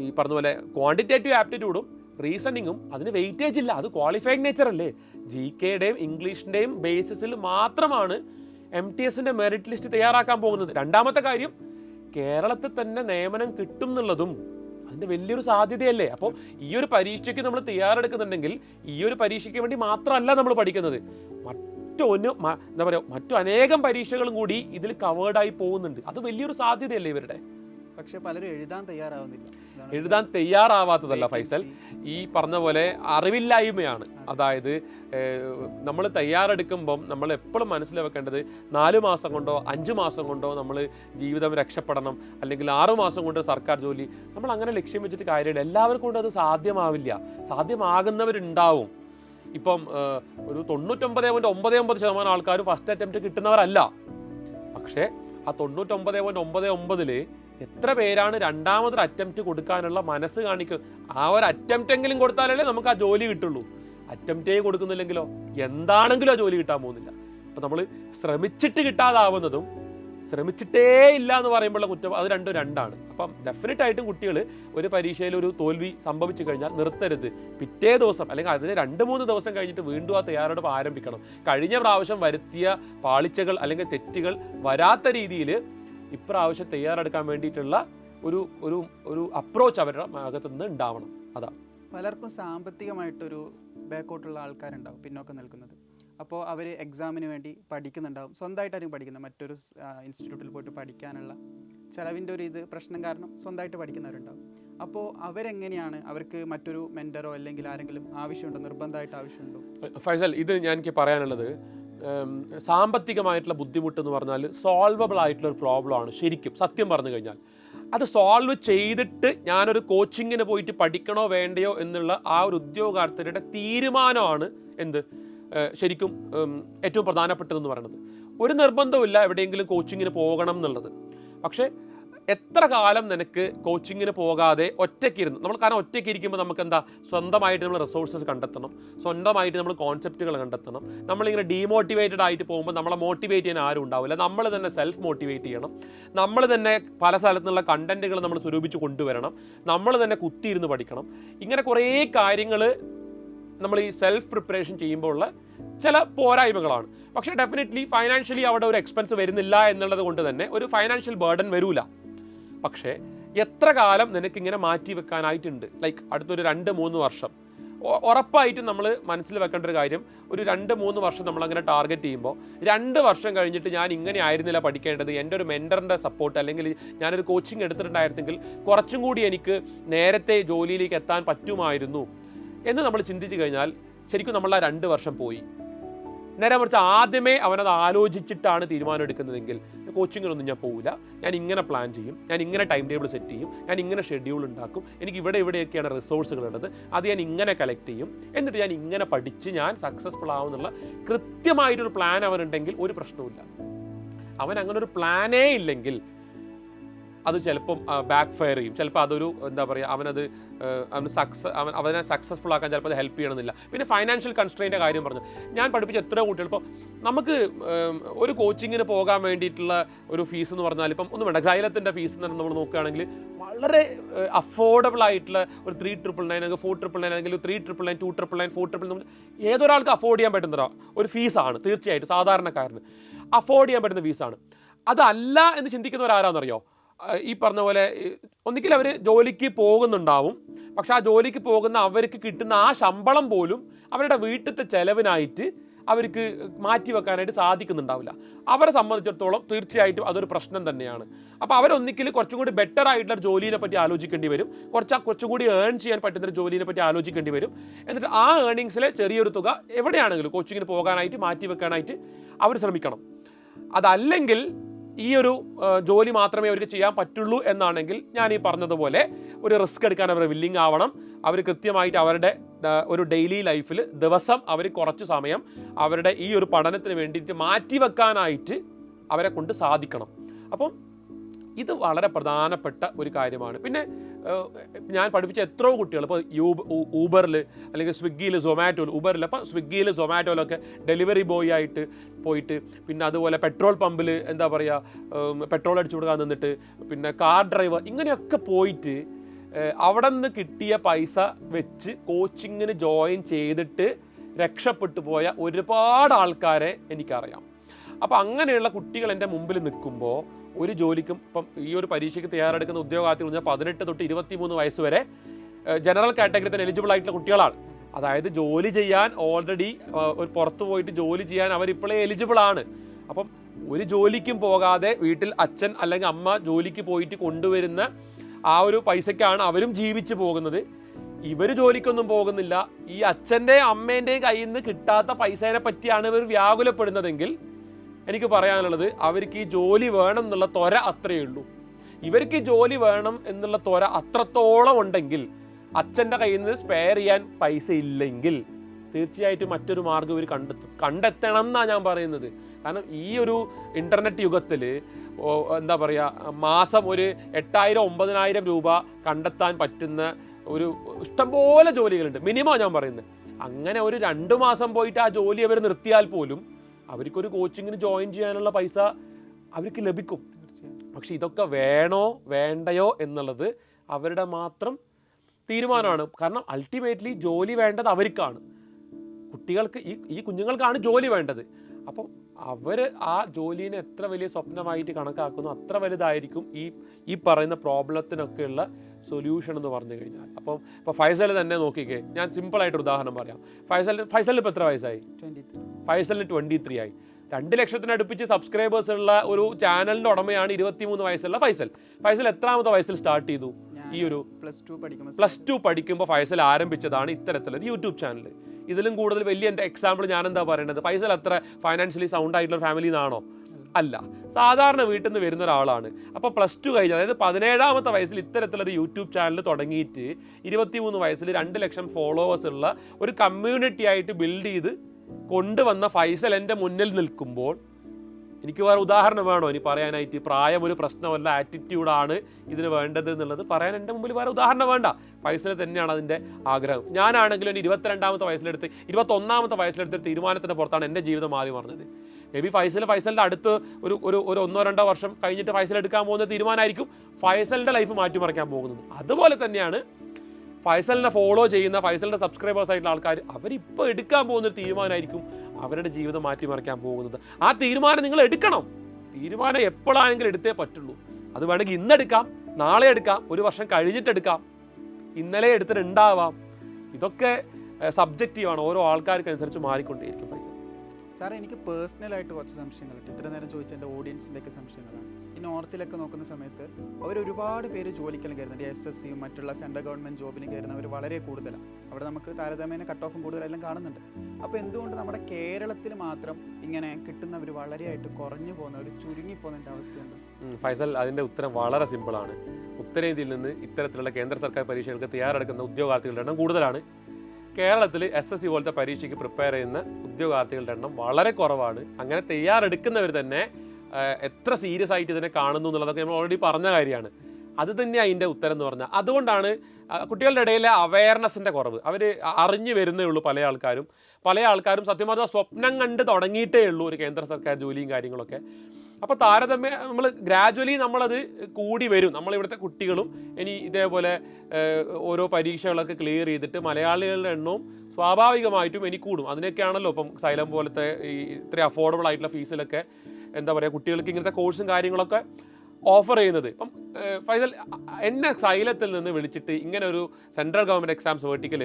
ഈ പറഞ്ഞ പോലെ ക്വാണ്ടിറ്റേറ്റീവ് ആപ്റ്റിറ്റ്യൂഡും റീസണിങ്ങും അതിന് വെയിറ്റേജ് ഇല്ല. അത് ക്വാളിഫൈഡ് നേച്ചർ അല്ലേ? ജി കെയുടെയും ഇംഗ്ലീഷിന്റെയും ബേസിസിൽ മാത്രമാണ് എം ടി എസിന്റെ മെറിറ്റ് ലിസ്റ്റ് തയ്യാറാക്കാൻ പോകുന്നത്. രണ്ടാമത്തെ കാര്യം കേരളത്തിൽ തന്നെ നിയമനം കിട്ടും എന്നുള്ളതും അതിന്റെ വലിയൊരു സാധ്യതയല്ലേ? അപ്പോൾ ഈ ഒരു പരീക്ഷയ്ക്ക് നമ്മൾ തയ്യാറെടുക്കുന്നുണ്ടെങ്കിൽ ഈ ഒരു പരീക്ഷയ്ക്ക് വേണ്ടി മാത്രമല്ല നമ്മൾ പഠിക്കുന്നത്. മറ്റൊന്ന് എന്താ പറയുക മറ്റു അനേകം പരീക്ഷകളും കൂടി ഇതിൽ കവേർഡായി പോകുന്നുണ്ട്. അത് വലിയൊരു സാധ്യതയല്ലേ ഇവരുടെ? പക്ഷെ പലരും എഴുതാൻ തയ്യാറാവുന്നില്ല. എഴുതാൻ തയ്യാറാവാത്തതല്ല ഫൈസൽ. ഈ പറഞ്ഞ പോലെ അറിവില്ലായ്മയാണ്. അതായത് നമ്മൾ തയ്യാറെടുക്കുമ്പം നമ്മൾ എപ്പോഴും മനസ്സിൽ വെക്കേണ്ടത് നാല് മാസം കൊണ്ടോ അഞ്ച് മാസം കൊണ്ടോ നമ്മൾ ജീവിതം രക്ഷപ്പെടണം. അല്ലെങ്കിൽ ആറ് മാസം കൊണ്ട് സർക്കാർ ജോലി. നമ്മൾ അങ്ങനെ ലക്ഷ്യം വെച്ചിട്ട് കാര്യമില്ല. എല്ലാവർക്കും കൊണ്ട് അത് സാധ്യമാവില്ല. സാധ്യമാകുന്നവരുണ്ടാവും. ഇപ്പം ഒരു തൊണ്ണൂറ്റൊമ്പത് പോയിന്റ് ഒമ്പത് ഒമ്പത് ശതമാനം ആൾക്കാരും ഫസ്റ്റ് അറ്റംപ്റ്റ് കിട്ടുന്നവരല്ല. പക്ഷേ ആ തൊണ്ണൂറ്റൊമ്പത് പോയിന്റ് ഒമ്പത് ഒമ്പതിൽ എത്ര പേരാണ് രണ്ടാമതൊരു അറ്റംപ്റ്റ് കൊടുക്കാനുള്ള മനസ്സ് കാണിക്കുക ആ ഒരു അറ്റംപ്റ്റ് എങ്കിലും കൊടുത്താലല്ലേ നമുക്ക് ആ ജോലി കിട്ടുള്ളൂ. അറ്റംപ്റ്റേ കൊടുക്കുന്നില്ലെങ്കിലോ? എന്താണെങ്കിലും ആ ജോലി കിട്ടാൻ പോകുന്നില്ല. അപ്പം നമ്മൾ ശ്രമിച്ചിട്ട് കിട്ടാതാവുന്നതും ശ്രമിച്ചിട്ടേ ഇല്ല എന്ന് പറയുമ്പോഴുള്ള കുറ്റം അത് രണ്ടും രണ്ടാണ്. അപ്പം ഡെഫിനറ്റ് ആയിട്ടും കുട്ടികൾ ഒരു പരീക്ഷയിൽ ഒരു തോൽവി സംഭവിച്ചു കഴിഞ്ഞാൽ നിർത്തരുത്. പിറ്റേ ദിവസം അല്ലെങ്കിൽ അതിന് രണ്ട് മൂന്ന് ദിവസം കഴിഞ്ഞിട്ട് വീണ്ടും ആ തയ്യാറെടുപ്പ് ആരംഭിക്കണം. കഴിഞ്ഞ പ്രാവശ്യം വരുത്തിയ പാളിച്ചകൾ അല്ലെങ്കിൽ തെറ്റുകൾ വരാത്ത രീതിയിൽ ഇപ്രാവശ്യം തയ്യാറെടുക്കാൻ വേണ്ടിയിട്ടുള്ള ഒരു ഒരു ഒരു അപ്രോച്ച് അവരുടെ ഭാഗത്തു നിന്ന് ഉണ്ടാവണം. അതാണ് പലർക്കും സാമ്പത്തികമായിട്ടൊരു ബാക്കോട്ടുള്ള ആൾക്കാരുണ്ടാവും പിന്നോക്കം നിൽക്കുന്നത്. അപ്പോൾ അവർ എക്സാമിന് വേണ്ടി പഠിക്കുന്നുണ്ടാവും. സ്വന്തമായിട്ടായിരിക്കും പഠിക്കുന്നത്. മറ്റൊരു ഇൻസ്റ്റിറ്റ്യൂട്ടിൽ പോയിട്ട് പഠിക്കാനുള്ള ചിലവിന്റെ ഒരു ഇത് പ്രശ്നം കാരണം സ്വന്തമായിട്ട് പഠിക്കുന്നവരുണ്ടാവും. അപ്പോൾ അവരെങ്ങനെയാണ് അവർക്ക് മറ്റൊരു മെന്ററോ അല്ലെങ്കിൽ ആരെങ്കിലും ആവശ്യമുണ്ടോ? നിർബന്ധമായിട്ട് ആവശ്യമുണ്ടോ? ഫൈസൽ ഇത് ഞാൻ എനിക്ക് പറയാനുള്ളത്. സാമ്പത്തികമായിട്ടുള്ള ബുദ്ധിമുട്ട് എന്ന് പറഞ്ഞാൽ സോൾവബിൾ ആയിട്ടുള്ള ഒരു പ്രോബ്ലം ആണ് ശരിക്കും സത്യം പറഞ്ഞു കഴിഞ്ഞാൽ. അത് സോൾവ് ചെയ്തിട്ട് ഞാനൊരു കോച്ചിങ്ങിന് പോയിട്ട് പഠിക്കണോ വേണ്ടയോ എന്നുള്ള ആ ഒരു ഉദ്യോഗാർത്ഥരുടെ തീരുമാനമാണ് എന്ത്? ശരിക്കും ഏറ്റവും പ്രധാനപ്പെട്ടതെന്ന് പറയുന്നത്. ഒരു നിർബന്ധവുമില്ല എവിടെയെങ്കിലും കോച്ചിങ്ങിന് പോകണം എന്നുള്ളത്. പക്ഷേ എത്ര കാലം നിനക്ക് കോച്ചിങ്ങിന് പോകാതെ ഒറ്റയ്ക്കിരുന്ന്? നമ്മൾ കാരണം ഒറ്റയ്ക്ക് ഇരിക്കുമ്പോൾ നമുക്ക് എന്താ സ്വന്തമായിട്ട് നമ്മൾ റിസോഴ്സസ് കണ്ടെത്തണം. സ്വന്തമായിട്ട് നമ്മൾ കോൺസെപ്റ്റുകൾ കണ്ടെത്തണം. നമ്മളിങ്ങനെ ഡീമോട്ടിവേറ്റഡ് ആയിട്ട് പോകുമ്പോൾ നമ്മളെ മോട്ടിവേറ്റ് ചെയ്യാൻ ആരും ഉണ്ടാവില്ല. നമ്മൾ തന്നെ സെൽഫ് മോട്ടിവേറ്റ് ചെയ്യണം. നമ്മൾ തന്നെ പല സ്ഥലത്തു നിന്നുള്ള കണ്ടന്റുകൾ നമ്മൾ സ്വരൂപിച്ച് കൊണ്ടുവരണം. നമ്മൾ തന്നെ കുത്തിയിരുന്ന് പഠിക്കണം. ഇങ്ങനെ കുറേ കാര്യങ്ങൾ നമ്മൾ ഈ സെൽഫ് പ്രിപ്പറേഷൻ ചെയ്യുമ്പോൾ ഉള്ള ചില പോരായ്മകളാണ്. പക്ഷേ ഡെഫിനറ്റ്ലി ഫൈനാൻഷ്യലി അവിടെ ഒരു എക്സ്പെൻസ് വരുന്നില്ല എന്നുള്ളത് കൊണ്ട് തന്നെ ഒരു ഫൈനാൻഷ്യൽ ബേർഡൻ വരൂല. പക്ഷേ എത്ര കാലം നിനക്ക് ഇങ്ങനെ മാറ്റി വെക്കാനായിട്ടുണ്ട്? ലൈക്ക് അടുത്തൊരു രണ്ട് മൂന്ന് വർഷം. ഉറപ്പായിട്ടും നമ്മൾ മനസ്സിൽ വെക്കേണ്ട ഒരു കാര്യം ഒരു രണ്ട് മൂന്ന് വർഷം നമ്മളങ്ങനെ ടാർഗറ്റ് ചെയ്യുമ്പോൾ രണ്ട് വർഷം കഴിഞ്ഞിട്ട് ഞാൻ ഇങ്ങനെ ആയിരുന്നില്ല പഠിക്കേണ്ടത്. എന്റെ ഒരു മെന്ററിന്റെ സപ്പോർട്ട് അല്ലെങ്കിൽ ഞാനൊരു കോച്ചിങ് എടുത്തിട്ടുണ്ടായിരുന്നെങ്കിൽ കുറച്ചും കൂടി എനിക്ക് നേരത്തെ ജോലിയിലേക്ക് എത്താൻ പറ്റുമായിരുന്നു എന്ന് നമ്മൾ ചിന്തിച്ചു കഴിഞ്ഞാൽ ശരിക്കും നമ്മൾ ആ രണ്ട് വർഷം പോയി. നേരെ മറിച്ച് ആദ്യമേ അവനത് ആലോചിച്ചിട്ടാണ് തീരുമാനം എടുക്കുന്നതെങ്കിൽ കോച്ചിങ്ങിനൊന്നും ഞാൻ പോവില്ല. ഞാൻ ഇങ്ങനെ പ്ലാൻ ചെയ്യും. ഞാൻ ഇങ്ങനെ ടൈം ടേബിൾ സെറ്റ് ചെയ്യും. ഞാൻ ഇങ്ങനെ ഷെഡ്യൂൾ ഉണ്ടാക്കും. എനിക്ക് ഇവിടെ ഇവിടെയൊക്കെയാണ് റിസോഴ്സുകൾ ഉള്ളത്. അത് ഞാൻ ഇങ്ങനെ കളക്ട് ചെയ്യും. എന്നിട്ട് ഞാൻ ഇങ്ങനെ പഠിച്ച് ഞാൻ സക്സസ്ഫുൾ ആവുന്നുള്ള കൃത്യമായിട്ടൊരു പ്ലാൻ അവനുണ്ടെങ്കിൽ ഒരു പ്രശ്നവുമില്ല. അവൻ അങ്ങനെ ഒരു പ്ലാനേ ഇല്ലെങ്കിൽ അത് ചിലപ്പം ബാക്ക് ഫയർ ചെയ്യും. ചിലപ്പോൾ അതൊരു എന്താ പറയുക അവനത് അവന് സക്സസ് അവൻ അവനെ സക്സസ്ഫുൾ ആക്കാൻ ചിലപ്പോൾ അത് ഹെൽപ്പ് ചെയ്യണമെന്നില്ല. പിന്നെ ഫൈനാൻഷ്യൽ കൺസ്ട്രെയിന്റെ കാര്യം പറഞ്ഞു. ഞാൻ പഠിപ്പിച്ച എത്ര കുട്ടികൾ ഇപ്പോൾ നമുക്ക് ഒരു കോച്ചിങ്ങിന് പോകാൻ വേണ്ടിയിട്ടുള്ള ഒരു ഫീസ് എന്ന് പറഞ്ഞാൽ ഇപ്പം ഒന്നും വേണ്ട ജൈലത്തിന്റെ ഫീസ് എന്ന് നമ്മൾ നോക്കുകയാണെങ്കിൽ വളരെ അഫോർഡബിൾ ആയിട്ടുള്ള ഒരു ത്രീ ട്രിപ്പിൾ നയൻ അല്ലെങ്കിൽ ഫോർ ട്രിപ്പിൾ നയൻ അല്ലെങ്കിൽ three triple nine two triple nine four triple ഏതൊരാൾക്ക് afford ചെയ്യാൻ പറ്റുന്ന ഒരു ഫീസാണ് തീർച്ചയായിട്ടും സാധാരണക്കാരന്. അഫോർഡ് ചെയ്യാൻ പറ്റുന്ന ഫീസാണ് അതല്ല എന്ന് ചിന്തിക്കുന്നവരാരാണെന്നറിയോ ഈ പറഞ്ഞ പോലെ ഒന്നിക്കിൽ അവർ ജോലിക്ക് പോകുന്നുണ്ടാവും പക്ഷെ ആ ജോലിക്ക് പോകുന്ന അവർക്ക് കിട്ടുന്ന ആ ശമ്പളം പോലും അവരുടെ വീട്ടിലത്തെ ചെലവിനായിട്ട് അവർക്ക് മാറ്റി വെക്കാനായിട്ട് സാധിക്കുന്നുണ്ടാവില്ല. അവരെ സംബന്ധിച്ചിടത്തോളം തീർച്ചയായിട്ടും അതൊരു പ്രശ്നം തന്നെയാണ്. അപ്പോൾ അവരൊന്നിക്കിൽ കുറച്ചും കൂടി ബെറ്റർ ആയിട്ടുള്ള ജോലിനെ പറ്റി ആലോചിക്കേണ്ടി വരും. കുറച്ച് കുറച്ചും കൂടി ഏൺ ചെയ്യാൻ പറ്റുന്ന ഒരു ജോലിയെ പറ്റി ആലോചിക്കേണ്ടി വരും. എന്നിട്ട് ആ ഏണിങ്സിലെ ചെറിയൊരു തുക എവിടെയാണെങ്കിലും കോച്ചിങ്ങിന് പോകാനായിട്ട് മാറ്റി വെക്കാനായിട്ട് അവർ ശ്രമിക്കണം. അതല്ലെങ്കിൽ ഈ ഒരു ജോലി മാത്രമേ അവർക്ക് ചെയ്യാൻ പറ്റുള്ളൂ എന്നാണെങ്കിൽ ഞാൻ ഈ പറഞ്ഞതുപോലെ ഒരു റിസ്ക് എടുക്കാൻ അവർ വില്ലിങ് ആവണം. അവർ കൃത്യമായിട്ട് അവരുടെ ഒരു ഡെയിലി ലൈഫിൽ ദിവസം അവർ കുറച്ച് സമയം അവരുടെ ഈ ഒരു പഠനത്തിന് വേണ്ടിയിട്ട് മാറ്റിവെക്കാനായിട്ട് അവരെ കൊണ്ട് സാധിക്കണം. അപ്പം ഇത് വളരെ പ്രധാനപ്പെട്ട ഒരു കാര്യമാണ്. പിന്നെ ഞാൻ പഠിപ്പിച്ച എത്രയോ കുട്ടികൾ. ഇപ്പോൾ ഊബറിൽ അല്ലെങ്കിൽ സ്വിഗ്ഗിയിൽ സൊമാറ്റോയിൽ ഊബറിൽ അപ്പോൾ സ്വിഗ്ഗിയിൽ സൊമാറ്റോയിലൊക്കെ ഡെലിവറി ബോയ് ആയിട്ട് പോയിട്ട് പിന്നെ അതുപോലെ പെട്രോൾ പമ്പിൽ എന്താ പറയുക പെട്രോൾ അടിച്ചു കൊടുക്കാൻ നിന്നിട്ട് പിന്നെ കാർ ഡ്രൈവർ ഇങ്ങനെയൊക്കെ പോയിട്ട് അവിടെ നിന്ന് കിട്ടിയ പൈസ വെച്ച് കോച്ചിങ്ങിന് ജോയിൻ ചെയ്തിട്ട് രക്ഷപ്പെട്ടു പോയ ഒരുപാട് ആൾക്കാരെ എനിക്കറിയാം. അപ്പോൾ അങ്ങനെയുള്ള കുട്ടികൾ എന്റെ മുമ്പിൽ നിൽക്കുമ്പോൾ ഒരു ജോലിക്കും ഇപ്പം ഈ ഒരു പരീക്ഷയ്ക്ക് തയ്യാറെടുക്കുന്ന ഉദ്യോഗാർത്ഥികൾ പറഞ്ഞാൽ പതിനെട്ട് തൊട്ട് ഇരുപത്തി മൂന്ന് വയസ്സ് വരെ ജനറൽ കാറ്റഗറി തന്നെ എലിജിബിൾ ആയിട്ടുള്ള കുട്ടികളാണ്. അതായത് ജോലി ചെയ്യാൻ ഓൾറെഡി ഒരു പുറത്ത് പോയിട്ട് ജോലി ചെയ്യാൻ അവരിപ്പോഴേ എലിജിബിൾ ആണ്. അപ്പം ഒരു ജോലിക്കും പോകാതെ വീട്ടിൽ അച്ഛൻ അല്ലെങ്കിൽ അമ്മ ജോലിക്ക് പോയിട്ട് കൊണ്ടുവരുന്ന ആ ഒരു പൈസക്കാണ് അവരും ജീവിച്ചു പോകുന്നത്. ഇവർ ജോലിക്കൊന്നും പോകുന്നില്ല. ഈ അച്ഛന്റെയും അമ്മേന്റെയും കയ്യിൽ നിന്ന് കിട്ടാത്ത പൈസേനെ പറ്റിയാണ് ഇവർ വ്യാകുലപ്പെടുന്നതെങ്കിൽ എനിക്ക് പറയാനുള്ളത് അവർക്ക് ഈ ജോലി വേണം എന്നുള്ള ത്വര അത്രയേ ഉള്ളൂ. ഇവർക്ക് ജോലി വേണം എന്നുള്ള ത്വര അത്രത്തോളം ഉണ്ടെങ്കിൽ അച്ഛന്റെ കയ്യിൽ നിന്ന് സ്പെയർ ചെയ്യാൻ പൈസ ഇല്ലെങ്കിൽ തീർച്ചയായിട്ടും മറ്റൊരു മാർഗം ഇവർ കണ്ടെത്തും. കണ്ടെത്തണം എന്നാണ് ഞാൻ പറയുന്നത്. കാരണം ഈ ഒരു ഇന്റർനെറ്റ് യുഗത്തിൽ എന്താ പറയുക മാസം ഒരു എട്ടായിരം ഒമ്പതിനായിരം രൂപ കണ്ടെത്താൻ പറ്റുന്ന ഒരു ഇഷ്ടംപോലെ ജോലികളുണ്ട്. മിനിമം ഞാൻ പറയുന്നത്. അങ്ങനെ ഒരു രണ്ട് മാസം പോയിട്ട് ആ ജോലി അവർ നിർത്തിയാൽ പോലും അവർക്കൊരു കോച്ചിങ്ങിന് ജോയിൻ ചെയ്യാനുള്ള പൈസ അവർക്ക് ലഭിക്കും. പക്ഷെ ഇതൊക്കെ വേണോ വേണ്ടയോ എന്നുള്ളത് അവരുടെ മാത്രം തീരുമാനമാണ്. കാരണം അൾട്ടിമേറ്റ്ലി ജോലി വേണ്ടത് അവർക്കാണ്. കുട്ടികൾക്ക് ഈ ഈ കുഞ്ഞുങ്ങൾക്കാണ് ജോലി വേണ്ടത്. അപ്പം അവർ ആ ജോലീനെ എത്ര വലിയ സ്വപ്നമായിട്ട് കണക്കാക്കുന്നു അത്ര വലുതായിരിക്കും ഈ ഈ പറയുന്ന പ്രോബ്ലത്തിനൊക്കെയുള്ള സൊല്യൂഷൻ എന്ന് പറഞ്ഞു കഴിഞ്ഞാൽ. അപ്പം ഇപ്പോൾ ഫൈസൽ തന്നെ നോക്കിക്കേ ഞാൻ സിമ്പിളായിട്ട് ഉദാഹരണം പറയാം. ഫൈസൽ ഫൈസലിന് ഇപ്പോൾ എത്ര വയസ്സായി? Twenty three. ഫൈസലിന് ട്വന്റി ത്രീ ആയി. രണ്ട് ലക്ഷത്തിന് അടുപ്പിച്ച് സബ്സ്ക്രൈബേഴ്സ് ഉള്ള ഒരു ചാനലിന്റെ ഉടമയാണ് ഇരുപത്തിമൂന്ന് വയസ്സുള്ള ഫൈസൽ. ഫൈസൽ എത്രാമത്തെ വയസ്സിൽ സ്റ്റാർട്ട് ചെയ്തു? ഈ ഒരു പ്ലസ് ടു പഠിക്കുമ്പോൾ പ്ലസ് ടു പഠിക്കുമ്പോൾ ഫൈസൽ ആരംഭിച്ചതാണ് ഇത്തരത്തിലൊരു യൂട്യൂബ് ചാനൽ ഇതിലും കൂടുതൽ വലിയ എന്റെ എക്സാമ്പിൾ ഞാൻ എന്താ പറയുന്നത് ഫൈസൽ അത്ര ഫൈനാൻഷ്യലി സൗണ്ട് ആയിട്ടുള്ള ഫാമിലി നിന്നാണോ അല്ല. സാധാരണ വീട്ടിൽ നിന്ന് വരുന്ന ഒരാളാണ്. അപ്പോൾ പ്ലസ് ടു കഴിഞ്ഞ് അതായത് പതിനേഴാമത്തെ വയസ്സിൽ ഇത്തരത്തിലൊരു യൂട്യൂബ് ചാനൽ തുടങ്ങിയിട്ട് ഇരുപത്തിമൂന്ന് വയസ്സിൽ രണ്ട് ലക്ഷം ഫോളോവേഴ്സ് ഉള്ള ഒരു കമ്മ്യൂണിറ്റി ആയിട്ട് ബിൽഡ് ചെയ്ത് കൊണ്ടുവന്ന ഫൈസൽ എന്റെ മുന്നിൽ നിൽക്കുമ്പോൾ എനിക്ക് വേറെ ഉദാഹരണം വേണോ? ഇനി പറയാനായിട്ട് പ്രായം ഒരു പ്രശ്നമല്ല ആറ്റിറ്റ്യൂഡാണ് ഇതിന് വേണ്ടത് എന്നുള്ളത്. പറയാൻ എന്റെ മുമ്പിൽ വേറെ ഉദാഹരണം വേണ്ട. വയസ്സിൽ തന്നെയാണ് അതിന്റെ ആഗ്രഹം. ഞാനാണെങ്കിലും എന്റെ ഇരുപത്തിരണ്ടാമത്തെ വയസ്സിലെടുത്ത് ഇരുപത്തൊന്നാമത്തെ വയസ്സിലെടുത്ത് തീരുമാനത്തിന്റെ പുറത്താണ് എന്റെ ജീവിതം മാറി പറഞ്ഞത് മേ ബി ഫൈസൽ ഫൈസലിന്റെ അടുത്ത് ഒരു ഒരു ഒരു ഒന്നോ രണ്ടോ വർഷം കഴിഞ്ഞിട്ട് ഫൈസൽ എടുക്കാൻ പോകുന്ന തീരുമാനമായിരിക്കും ഫൈസലിന്റെ ലൈഫ് മാറ്റിമറിക്കാൻ പോകുന്നത്. അതുപോലെ തന്നെയാണ് ഫൈസലിനെ ഫോളോ ചെയ്യുന്ന ഫൈസലിന്റെ സബ്സ്ക്രൈബേഴ്സ് ആയിട്ടുള്ള ആൾക്കാർ അവരിപ്പോൾ എടുക്കാൻ പോകുന്ന തീരുമാനമായിരിക്കും അവരുടെ ജീവിതം മാറ്റിമറിക്കാൻ പോകുന്നത്. ആ തീരുമാനം നിങ്ങൾ എടുക്കണം. തീരുമാനം എപ്പോഴാണെങ്കിലും എടുത്തേ പറ്റുള്ളൂ. അത് വേണമെങ്കിൽ ഇന്നെടുക്കാം നാളെ എടുക്കാം ഒരു വർഷം കഴിഞ്ഞിട്ടെടുക്കാം ഇന്നലെ എടുത്തിട്ടുണ്ടാവാം. ഇതൊക്കെ സബ്ജക്റ്റീവാണ് ഓരോ ആൾക്കാർക്ക് അനുസരിച്ച് മാറിക്കൊണ്ടേയിരിക്കും ഫൈസൽ സാർ എനിക്ക് പേഴ്സണലായിട്ട് കുറച്ച് സംശയങ്ങളുണ്ട് ഇത്ര നേരം ചോദിച്ച എന്റെ ഓഡിയൻസിന്റെ ഒക്കെ സംശയങ്ങളാണ്. ഈ നോർത്തിലൊക്കെ നോക്കുന്ന സമയത്ത് അവർ ഒരുപാട് പേര് ജോലിക്കെല്ലാം കയറുന്നുണ്ട്. എസ് എസ് സിയും മറ്റുള്ള സെൻട്രൽ ഗവൺമെന്റ് ജോബിന് കയറുന്നവർ വളരെ കൂടുതലാണ്. അവിടെ നമുക്ക് താരതമ്യേന കട്ട് ഓഫും കൂടുതലെല്ലാം കാണുന്നുണ്ട്. അപ്പോൾ എന്തുകൊണ്ട് നമ്മുടെ കേരളത്തിൽ മാത്രം ഇങ്ങനെ കിട്ടുന്നവർ വളരെയായിട്ട് കുറഞ്ഞു പോകുന്ന ഒരു ചുരുങ്ങി പോകുന്നതിന്റെ അവസ്ഥയുണ്ട് ഫൈസൽ അതിന്റെ ഉത്തരം വളരെ സിമ്പിളാണ്. ഉത്തരേന്ത്യയിൽ നിന്ന് ഇത്തരത്തിലുള്ള കേന്ദ്ര സർക്കാർ പരീക്ഷകൾക്ക് തയ്യാറെടുക്കുന്ന ഉദ്യോഗാർത്ഥികളുടെ എണ്ണം കൂടുതലാണ്. കേരളത്തിൽ എസ് എസ് സി പോലത്തെ പരീക്ഷയ്ക്ക് പ്രിപ്പയർ ചെയ്യുന്ന ഉദ്യോഗാർത്ഥികളുടെ എണ്ണം വളരെ കുറവാണ്. അങ്ങനെ തയ്യാറെടുക്കുന്നവർ തന്നെ എത്ര സീരിയസ് ആയിട്ട് ഇതിനെ കാണുന്നു എന്നുള്ളതൊക്കെ നമ്മൾ ഓൾറെഡി പറഞ്ഞ കാര്യമാണ്. അത് തന്നെയാണ് അതിന്റെ ഉത്തരം എന്ന് പറഞ്ഞാൽ. അതുകൊണ്ടാണ് കുട്ടികളുടെ ഇടയിലെ അവയർനെസ്സിന്റെ കുറവ്. അവർ അറിഞ്ഞു വരുന്നേ ഉള്ളൂ പല ആൾക്കാരും. പല ആൾക്കാരും സത്യം പറഞ്ഞാൽ സ്വപ്നം കണ്ട് തുടങ്ങിയിട്ടേ ഉള്ളൂ ഒരു കേന്ദ്ര സർക്കാർ ജോലിയും കാര്യങ്ങളൊക്കെ. അപ്പോൾ താരതമ്യ നമ്മൾ ഗ്രാജ്വലി നമ്മളത് കൂടി വരും. നമ്മളിവിടുത്തെ കുട്ടികളും ഇനി ഇതേപോലെ ഓരോ പരീക്ഷകളൊക്കെ ക്ലിയർ ചെയ്തിട്ട് മലയാളികളുടെ എണ്ണവും സ്വാഭാവികമായിട്ടും ഇനി കൂടും. അതിനൊക്കെയാണല്ലോ ഇപ്പം സൈലം പോലത്തെ ഈ ഇത്ര അഫോർഡബിൾ ആയിട്ടുള്ള ഫീസിലൊക്കെ എന്താ പറയുക കുട്ടികൾക്ക് ഇങ്ങനത്തെ കോഴ്സും കാര്യങ്ങളൊക്കെ ഓഫർ ചെയ്യുന്നത്. ഇപ്പം ഫൈസൽ എന്നെ സൈലത്തിൽ നിന്ന് വിളിച്ചിട്ട് ഇങ്ങനെ ഒരു central government exams vertical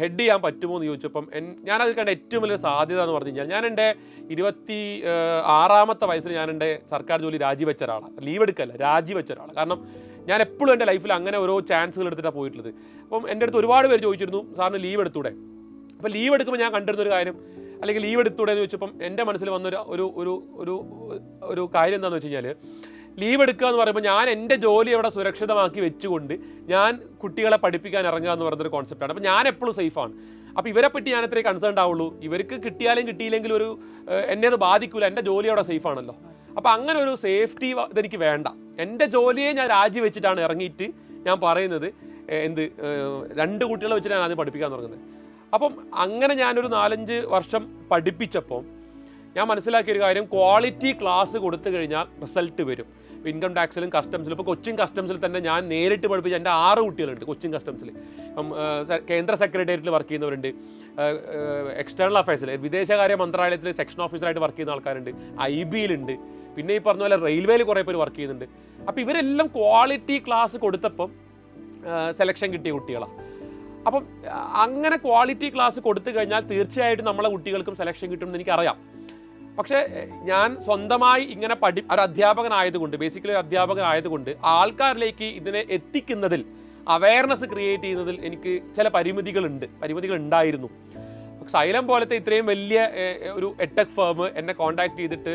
head ചെയ്യാൻ പറ്റുമോ എന്ന് ചോദിച്ചപ്പം എൻ ഞാനതിൽ കണ്ട ഏറ്റവും വലിയ സാധ്യത എന്ന് പറഞ്ഞു കഴിഞ്ഞാൽ ഞാൻ എന്റെ ഇരുപത്തി ആറാമത്തെ വയസ്സിൽ ഞാൻ എന്റെ സർക്കാർ ജോലി രാജിവെച്ച ഒരാളാണ്. ലീവ് എടുക്കല്ല രാജിവെച്ച ഒരാളാണ്. കാരണം ഞാൻ എപ്പോഴും എന്റെ ലൈഫിൽ അങ്ങനെ ഓരോ ചാൻസുകൾ എടുത്തിട്ടാണ് പോയിട്ടുള്ളത്. അപ്പം എന്റെ അടുത്ത് ഒരുപാട് പേര് ചോദിച്ചിരുന്നു സാറിന് ലീവ് എടുത്തൂടെ? അപ്പോൾ ലീവ് എടുക്കുമ്പോൾ ഞാൻ കണ്ടിരുന്ന ഒരു കാര്യം അല്ലെങ്കിൽ ലീവ് എടുത്തൂടെ എന്ന് ചോദിച്ചപ്പം എന്റെ മനസ്സിൽ വന്നൊരു ഒരു ഒരു ഒരു കാര്യം എന്താണെന്ന് വെച്ച് കഴിഞ്ഞാൽ ലീവ് എടുക്കുക എന്ന് പറയുമ്പോൾ ഞാൻ എന്റെ ജോലി അവിടെ സുരക്ഷിതമാക്കി വെച്ചുകൊണ്ട് ഞാൻ കുട്ടികളെ പഠിപ്പിക്കാൻ ഇറങ്ങുക എന്ന് പറയുന്നൊരു കോൺസെപ്റ്റാണ് അപ്പോൾ ഞാൻ എപ്പോഴും സേഫാണ് അപ്പോൾ ഇവരെ പറ്റി ഞാൻ എത്രയും കൺസേൺ ആവുള്ളൂ. ഇവർക്ക് കിട്ടിയാലും കിട്ടിയില്ലെങ്കിലും ഒരു എന്നെ അത് ബാധിക്കില്ല എന്റെ ജോലി അവിടെ സേഫാണല്ലോ അപ്പോൾ അങ്ങനെ ഒരു സേഫ്റ്റി ഇതെനിക്ക് വേണ്ട. എന്റെ ജോലിയെ ഞാൻ രാജിവെച്ചിട്ടാണ് ഇറങ്ങിയിട്ട് ഞാൻ പറയുന്നത് എന്ത് രണ്ട് കുട്ടികളെ വെച്ചിട്ട് ഞാൻ ആദ്യം പഠിപ്പിക്കാൻ തുടങ്ങുന്നത്. അപ്പം അങ്ങനെ ഞാനൊരു നാലഞ്ച് വർഷം പഠിപ്പിച്ചപ്പോൾ ഞാൻ മനസ്സിലാക്കിയൊരു കാര്യം ക്വാളിറ്റി ക്ലാസ് കൊടുത്തു കഴിഞ്ഞാൽ റിസൾട്ട് വരും. ഇൻകം ടാക്സിലും കസ്റ്റംസിലും ഇപ്പോൾ കൊച്ചിൻ കസ്റ്റംസിൽ തന്നെ ഞാൻ നേരിട്ട് പഠിപ്പിച്ച എന്റെ ആറ് കുട്ടികളുണ്ട് കൊച്ചിൻ കസ്റ്റംസിൽ. ഇപ്പം കേന്ദ്ര സെക്രട്ടേറിയറ്റിൽ വർക്ക് ചെയ്യുന്നവരുണ്ട്. എക്സ്റ്റേണൽ അഫയേഴ്സിൽ വിദേശകാര്യ മന്ത്രാലയത്തിൽ സെക്ഷൻ ഓഫീസറായിട്ട് വർക്ക് ചെയ്യുന്ന ആൾക്കാരുണ്ട്. ഐ ബിയിലുണ്ട് പിന്നെ ഈ പറഞ്ഞ പോലെ റെയിൽവേയിൽ കുറേ പേര് വർക്ക് ചെയ്യുന്നുണ്ട്. അപ്പോൾ ഇവരെല്ലാം ക്വാളിറ്റി ക്ലാസ് കൊടുത്തപ്പം സെലക്ഷൻ കിട്ടിയ കുട്ടികളാണ് അപ്പം അങ്ങനെ ക്വാളിറ്റി ക്ലാസ് കൊടുത്തു കഴിഞ്ഞാൽ തീർച്ചയായിട്ടും നമ്മളെ കുട്ടികൾക്കും സെലക്ഷൻ കിട്ടുമെന്ന് എനിക്കറിയാം. പക്ഷേ ഞാൻ സ്വന്തമായി ഇങ്ങനെ പഠി ഒരു അധ്യാപകനായതുകൊണ്ട് ബേസിക്കലി ഒരു അധ്യാപകനായതുകൊണ്ട് ആൾക്കാരിലേക്ക് ഇതിനെ എത്തിക്കുന്നതിൽ അവയർനെസ് ക്രിയേറ്റ് ചെയ്യുന്നതിൽ എനിക്ക് ചില പരിമിതികളുണ്ട്. പരിമിതികൾ ഉണ്ടായിരുന്നു സൈലം പോലത്തെ ഇത്രയും വലിയ ഒരു എട്ടെക് ഫേം എന്നെ കോണ്ടാക്ട് ചെയ്തിട്ട്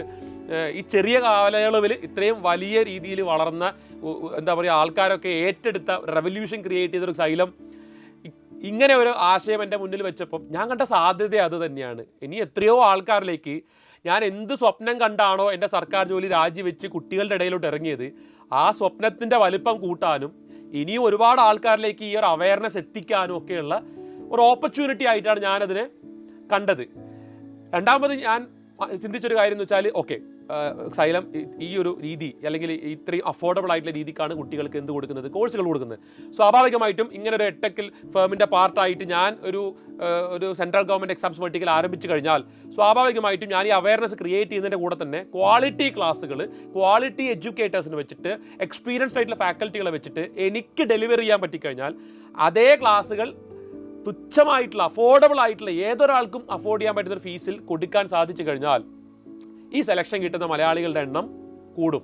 ഈ ചെറിയ കാലയളവിൽ ഇത്രയും വലിയ രീതിയിൽ വളർന്ന എന്താ പറയുക ആൾക്കാരൊക്കെ ഏറ്റെടുത്ത റെവല്യൂഷൻ ക്രിയേറ്റ് ചെയ്തൊരു സൈലം ഇങ്ങനെ ഒരു ആശയം എന്റെ മുന്നിൽ വെച്ചപ്പം ഞാൻ കണ്ട സാധ്യത അത് തന്നെയാണ്. ഇനി എത്രയോ ആൾക്കാരിലേക്ക് ഞാൻ എന്ത് സ്വപ്നം കണ്ടാണോ എന്റെ സർക്കാർ ജോലി രാജിവെച്ച് കുട്ടികളുടെ ഇടയിലോട്ട് ഇറങ്ങിയത് ആ സ്വപ്നത്തിന്റെ വലിപ്പം കൂട്ടാനും ഇനിയും ഒരുപാട് ആൾക്കാരിലേക്ക് ഈ ഒരു അവയർനെസ് എത്തിക്കാനും ഒക്കെയുള്ള ഒരു ഓപ്പർച്യൂണിറ്റി ആയിട്ടാണ് ഞാനതിനെ കണ്ടത്. രണ്ടാമത് ഞാൻ ചിന്തിച്ചൊരു കാര്യം എന്ന് വെച്ചാൽ ഓക്കെ സൈലം ഈ- ഒരു രീതി അല്ലെങ്കിൽ ഇത്രയും അഫോർഡബിൾ ആയിട്ടുള്ള രീതിക്കാണ് കുട്ടികൾക്ക് എന്ത് കൊടുക്കുന്നത്? കോഴ്സുകൾ കൊടുക്കുന്നത്. സ്വാഭാവികമായിട്ടും ഇങ്ങനെ ഒരു എട്ടക്കിൽ ഫേമിന്റെ പാർട്ടായിട്ട് ഞാൻ ഒരു ഒരു സെൻട്രൽ ഗവൺമെന്റ് എക്സാംസ് വെർട്ടിക്കൽ ആരംഭിച്ചു കഴിഞ്ഞാൽ സ്വാഭാവികമായിട്ടും ഞാൻ ഈ അവയർനെസ് ക്രിയേറ്റ് ചെയ്യുന്നതിന്റെ കൂടെ തന്നെ ക്വാളിറ്റി ക്ലാസ്സുകൾ ക്വാളിറ്റി എഡ്യൂക്കേറ്റേഴ്സിന് വെച്ചിട്ട് എക്സ്പീരിയൻസ്ഡ് ആയിട്ടുള്ള ഫാക്കൽറ്റികളെ വെച്ചിട്ട് എനിക്ക് ഡെലിവർ ചെയ്യാൻ പറ്റിക്കഴിഞ്ഞാൽ അതേ ക്ലാസ്സുകൾ തുച്ഛമായിട്ടുള്ള അഫോർഡബിൾ ആയിട്ടുള്ള ഏതൊരാൾക്കും അഫോർഡ് ചെയ്യാൻ പറ്റുന്ന ഫീസിൽ കൊടുക്കാൻ സാധിച്ചു കഴിഞ്ഞാൽ ഈ സെലക്ഷൻ കിട്ടുന്ന മലയാളികളുടെ എണ്ണം കൂടും.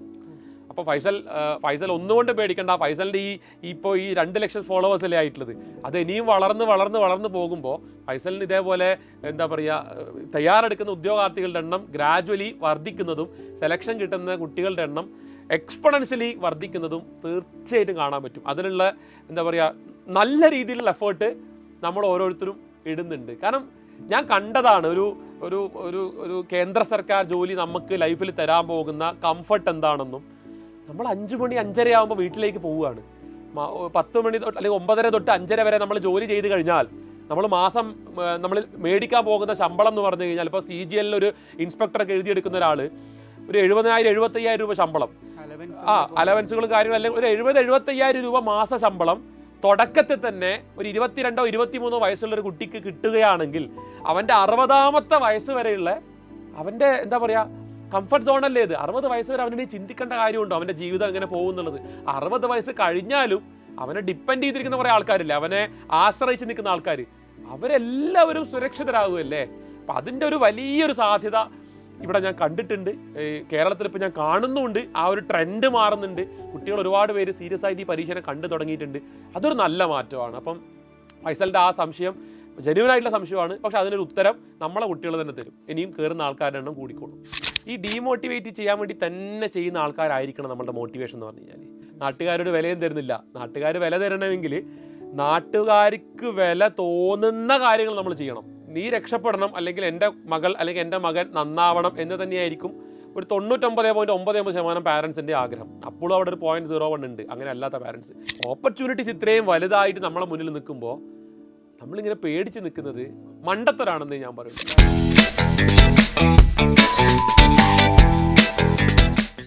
അപ്പോൾ ഫൈസൽ ഫൈസൽ ഒന്നുകൊണ്ട് പേടിക്കണ്ട. ഫൈസലിന്റെ ഈ ഇപ്പോൾ ഈ രണ്ട് ലക്ഷം ഫോളോവേഴ്സ് അല്ലേ ആയിട്ടുള്ളത്? അത് ഇനിയും വളർന്ന് വളർന്ന് വളർന്ന് പോകുമ്പോൾ ഫൈസലിന് ഇതേപോലെ എന്താ പറയുക തയ്യാറെടുക്കുന്ന ഉദ്യോഗാർത്ഥികളുടെ എണ്ണം ഗ്രാജുവലി വർദ്ധിക്കുന്നതും സെലക്ഷൻ കിട്ടുന്ന കുട്ടികളുടെ എണ്ണം എക്സ്പൊണൻഷ്യലി വർദ്ധിക്കുന്നതും തീർച്ചയായിട്ടും കാണാൻ പറ്റും. അതിനുള്ള എന്താ പറയുക നല്ല രീതിയിലുള്ള എഫേർട്ട് നമ്മൾ ഓരോരുത്തരും ഇടുന്നുണ്ട്. കാരണം ഞാൻ കണ്ടതാണ് ഒരു ഒരു ഒരു ഒരു കേന്ദ്ര സർക്കാർ ജോലി നമുക്ക് ലൈഫിൽ തരാൻ പോകുന്ന കംഫർട്ട് എന്താണെന്നും നമ്മൾ അഞ്ച് മണി അഞ്ചര ആകുമ്പോൾ വീട്ടിലേക്ക് പോവുകയാണ്. പത്ത് മണി തൊട്ട് അല്ലെങ്കിൽ ഒമ്പതര തൊട്ട് അഞ്ചര വരെ നമ്മൾ ജോലി ചെയ്ത് കഴിഞ്ഞാൽ നമ്മൾ മാസം നമ്മൾ മേടിക്കാൻ പോകുന്ന ശമ്പളം എന്ന് പറഞ്ഞു കഴിഞ്ഞാൽ ഇപ്പോൾ സി ജി എല്ലിൽ ഒരു ഇൻസ്പെക്ടറൊക്കെ എഴുതിയെടുക്കുന്ന ഒരാൾ ഒരു എഴുപതിനായിരം എഴുപത്തയ്യായിരം രൂപ ശമ്പളം. ആ അലവൻസുകളും കാര്യങ്ങളും അല്ലെങ്കിൽ ഒരു എഴുപത് എഴുപത്തയ്യായിരം രൂപ മാസ ശമ്പളം തുടക്കത്തിൽ തന്നെ ഒരു ഇരുപത്തിരണ്ടോ ഇരുപത്തിമൂന്നോ വയസ്സുള്ള ഒരു കുട്ടിക്ക് കിട്ടുകയാണെങ്കിൽ അവന്റെ അറുപതാമത്തെ വയസ്സ് വരെയുള്ള അവന്റെ എന്താ പറയുക കംഫർട്ട് സോണല്ലേ ഇത്? അറുപത് വയസ്സ് വരെ അവനെ ചിന്തിക്കേണ്ട കാര്യമുണ്ടോ? അവന്റെ ജീവിതം എങ്ങനെ പോകുന്നുള്ളത്? അറുപത് വയസ്സ് കഴിഞ്ഞാലും അവനെ ഡിപ്പെൻഡ് ചെയ്തിരിക്കുന്ന കുറേ ആൾക്കാരില്ലേ? അവനെ ആശ്രയിച്ച് നിൽക്കുന്ന ആൾക്കാർ അവരെല്ലാവരും സുരക്ഷിതരാകുമല്ലേ അപ്പം അതിന്റെ ഒരു വലിയൊരു സാധ്യത ഇവിടെ ഞാൻ കണ്ടിട്ടുണ്ട്. കേരളത്തിൽ ഇപ്പോൾ ഞാൻ കാണുന്നുണ്ട്. ആ ഒരു ട്രെൻഡ് മാറുന്നുണ്ട്. കുട്ടികൾ ഒരുപാട് പേര് സീരിയസ് ആയിട്ട് ഈ പരീക്ഷനെ കണ്ടു തുടങ്ങിയിട്ടുണ്ട്. അതൊരു നല്ല മാറ്റമാണ്. അപ്പം ഫൈസലിന്റെ ആ സംശയം ജെന്യൂൻ ആയിട്ടുള്ള സംശയമാണ്. പക്ഷെ അതിനൊരു ഉത്തരം നമ്മളെ കുട്ടികൾ തന്നെ തരും. ഇനിയും കയറുന്ന ആൾക്കാരുടെ എണ്ണം കൂടിക്കോളും. ഈ ഡീമോട്ടിവേറ്റ് ചെയ്യാൻ വേണ്ടി തന്നെ ചെയ്യുന്ന ആൾക്കാരായിരിക്കണം നമ്മളുടെ മോട്ടിവേഷൻ എന്ന് പറഞ്ഞു കഴിഞ്ഞാൽ നാട്ടുകാരോട് വിലയും തരുന്നില്ല. നാട്ടുകാർ വില തരണമെങ്കിൽ നാട്ടുകാർക്ക് വില തോന്നുന്ന കാര്യങ്ങൾ നമ്മൾ ചെയ്യണം. നീ രക്ഷപ്പെടണം അല്ലെങ്കിൽ എന്റെ മകൾ അല്ലെങ്കിൽ എന്റെ മകൻ നന്നാവണം എന്ന് തന്നെയായിരിക്കും ഒരു തൊണ്ണൂറ്റൊമ്പത് പോയിന്റ് ഒമ്പത് ഒമ്പത് ശതമാനം പാരൻസിന്റെ ആഗ്രഹം. അപ്പോഴും അവിടെ ഒരു പോയിന്റ് സീറോ വൺ ഉണ്ട്. അങ്ങനെ അല്ലാത്ത പാരൻസ് ഓപ്പർച്യൂണിറ്റീസ് ഇത്രയും വലുതായിട്ട് നമ്മളെ മുന്നിൽ നിൽക്കുമ്പോൾ നമ്മളിങ്ങനെ പേടിച്ച് നിൽക്കുന്നത് മണ്ടത്തരാണെന്ന് ഞാൻ പറയുന്നത്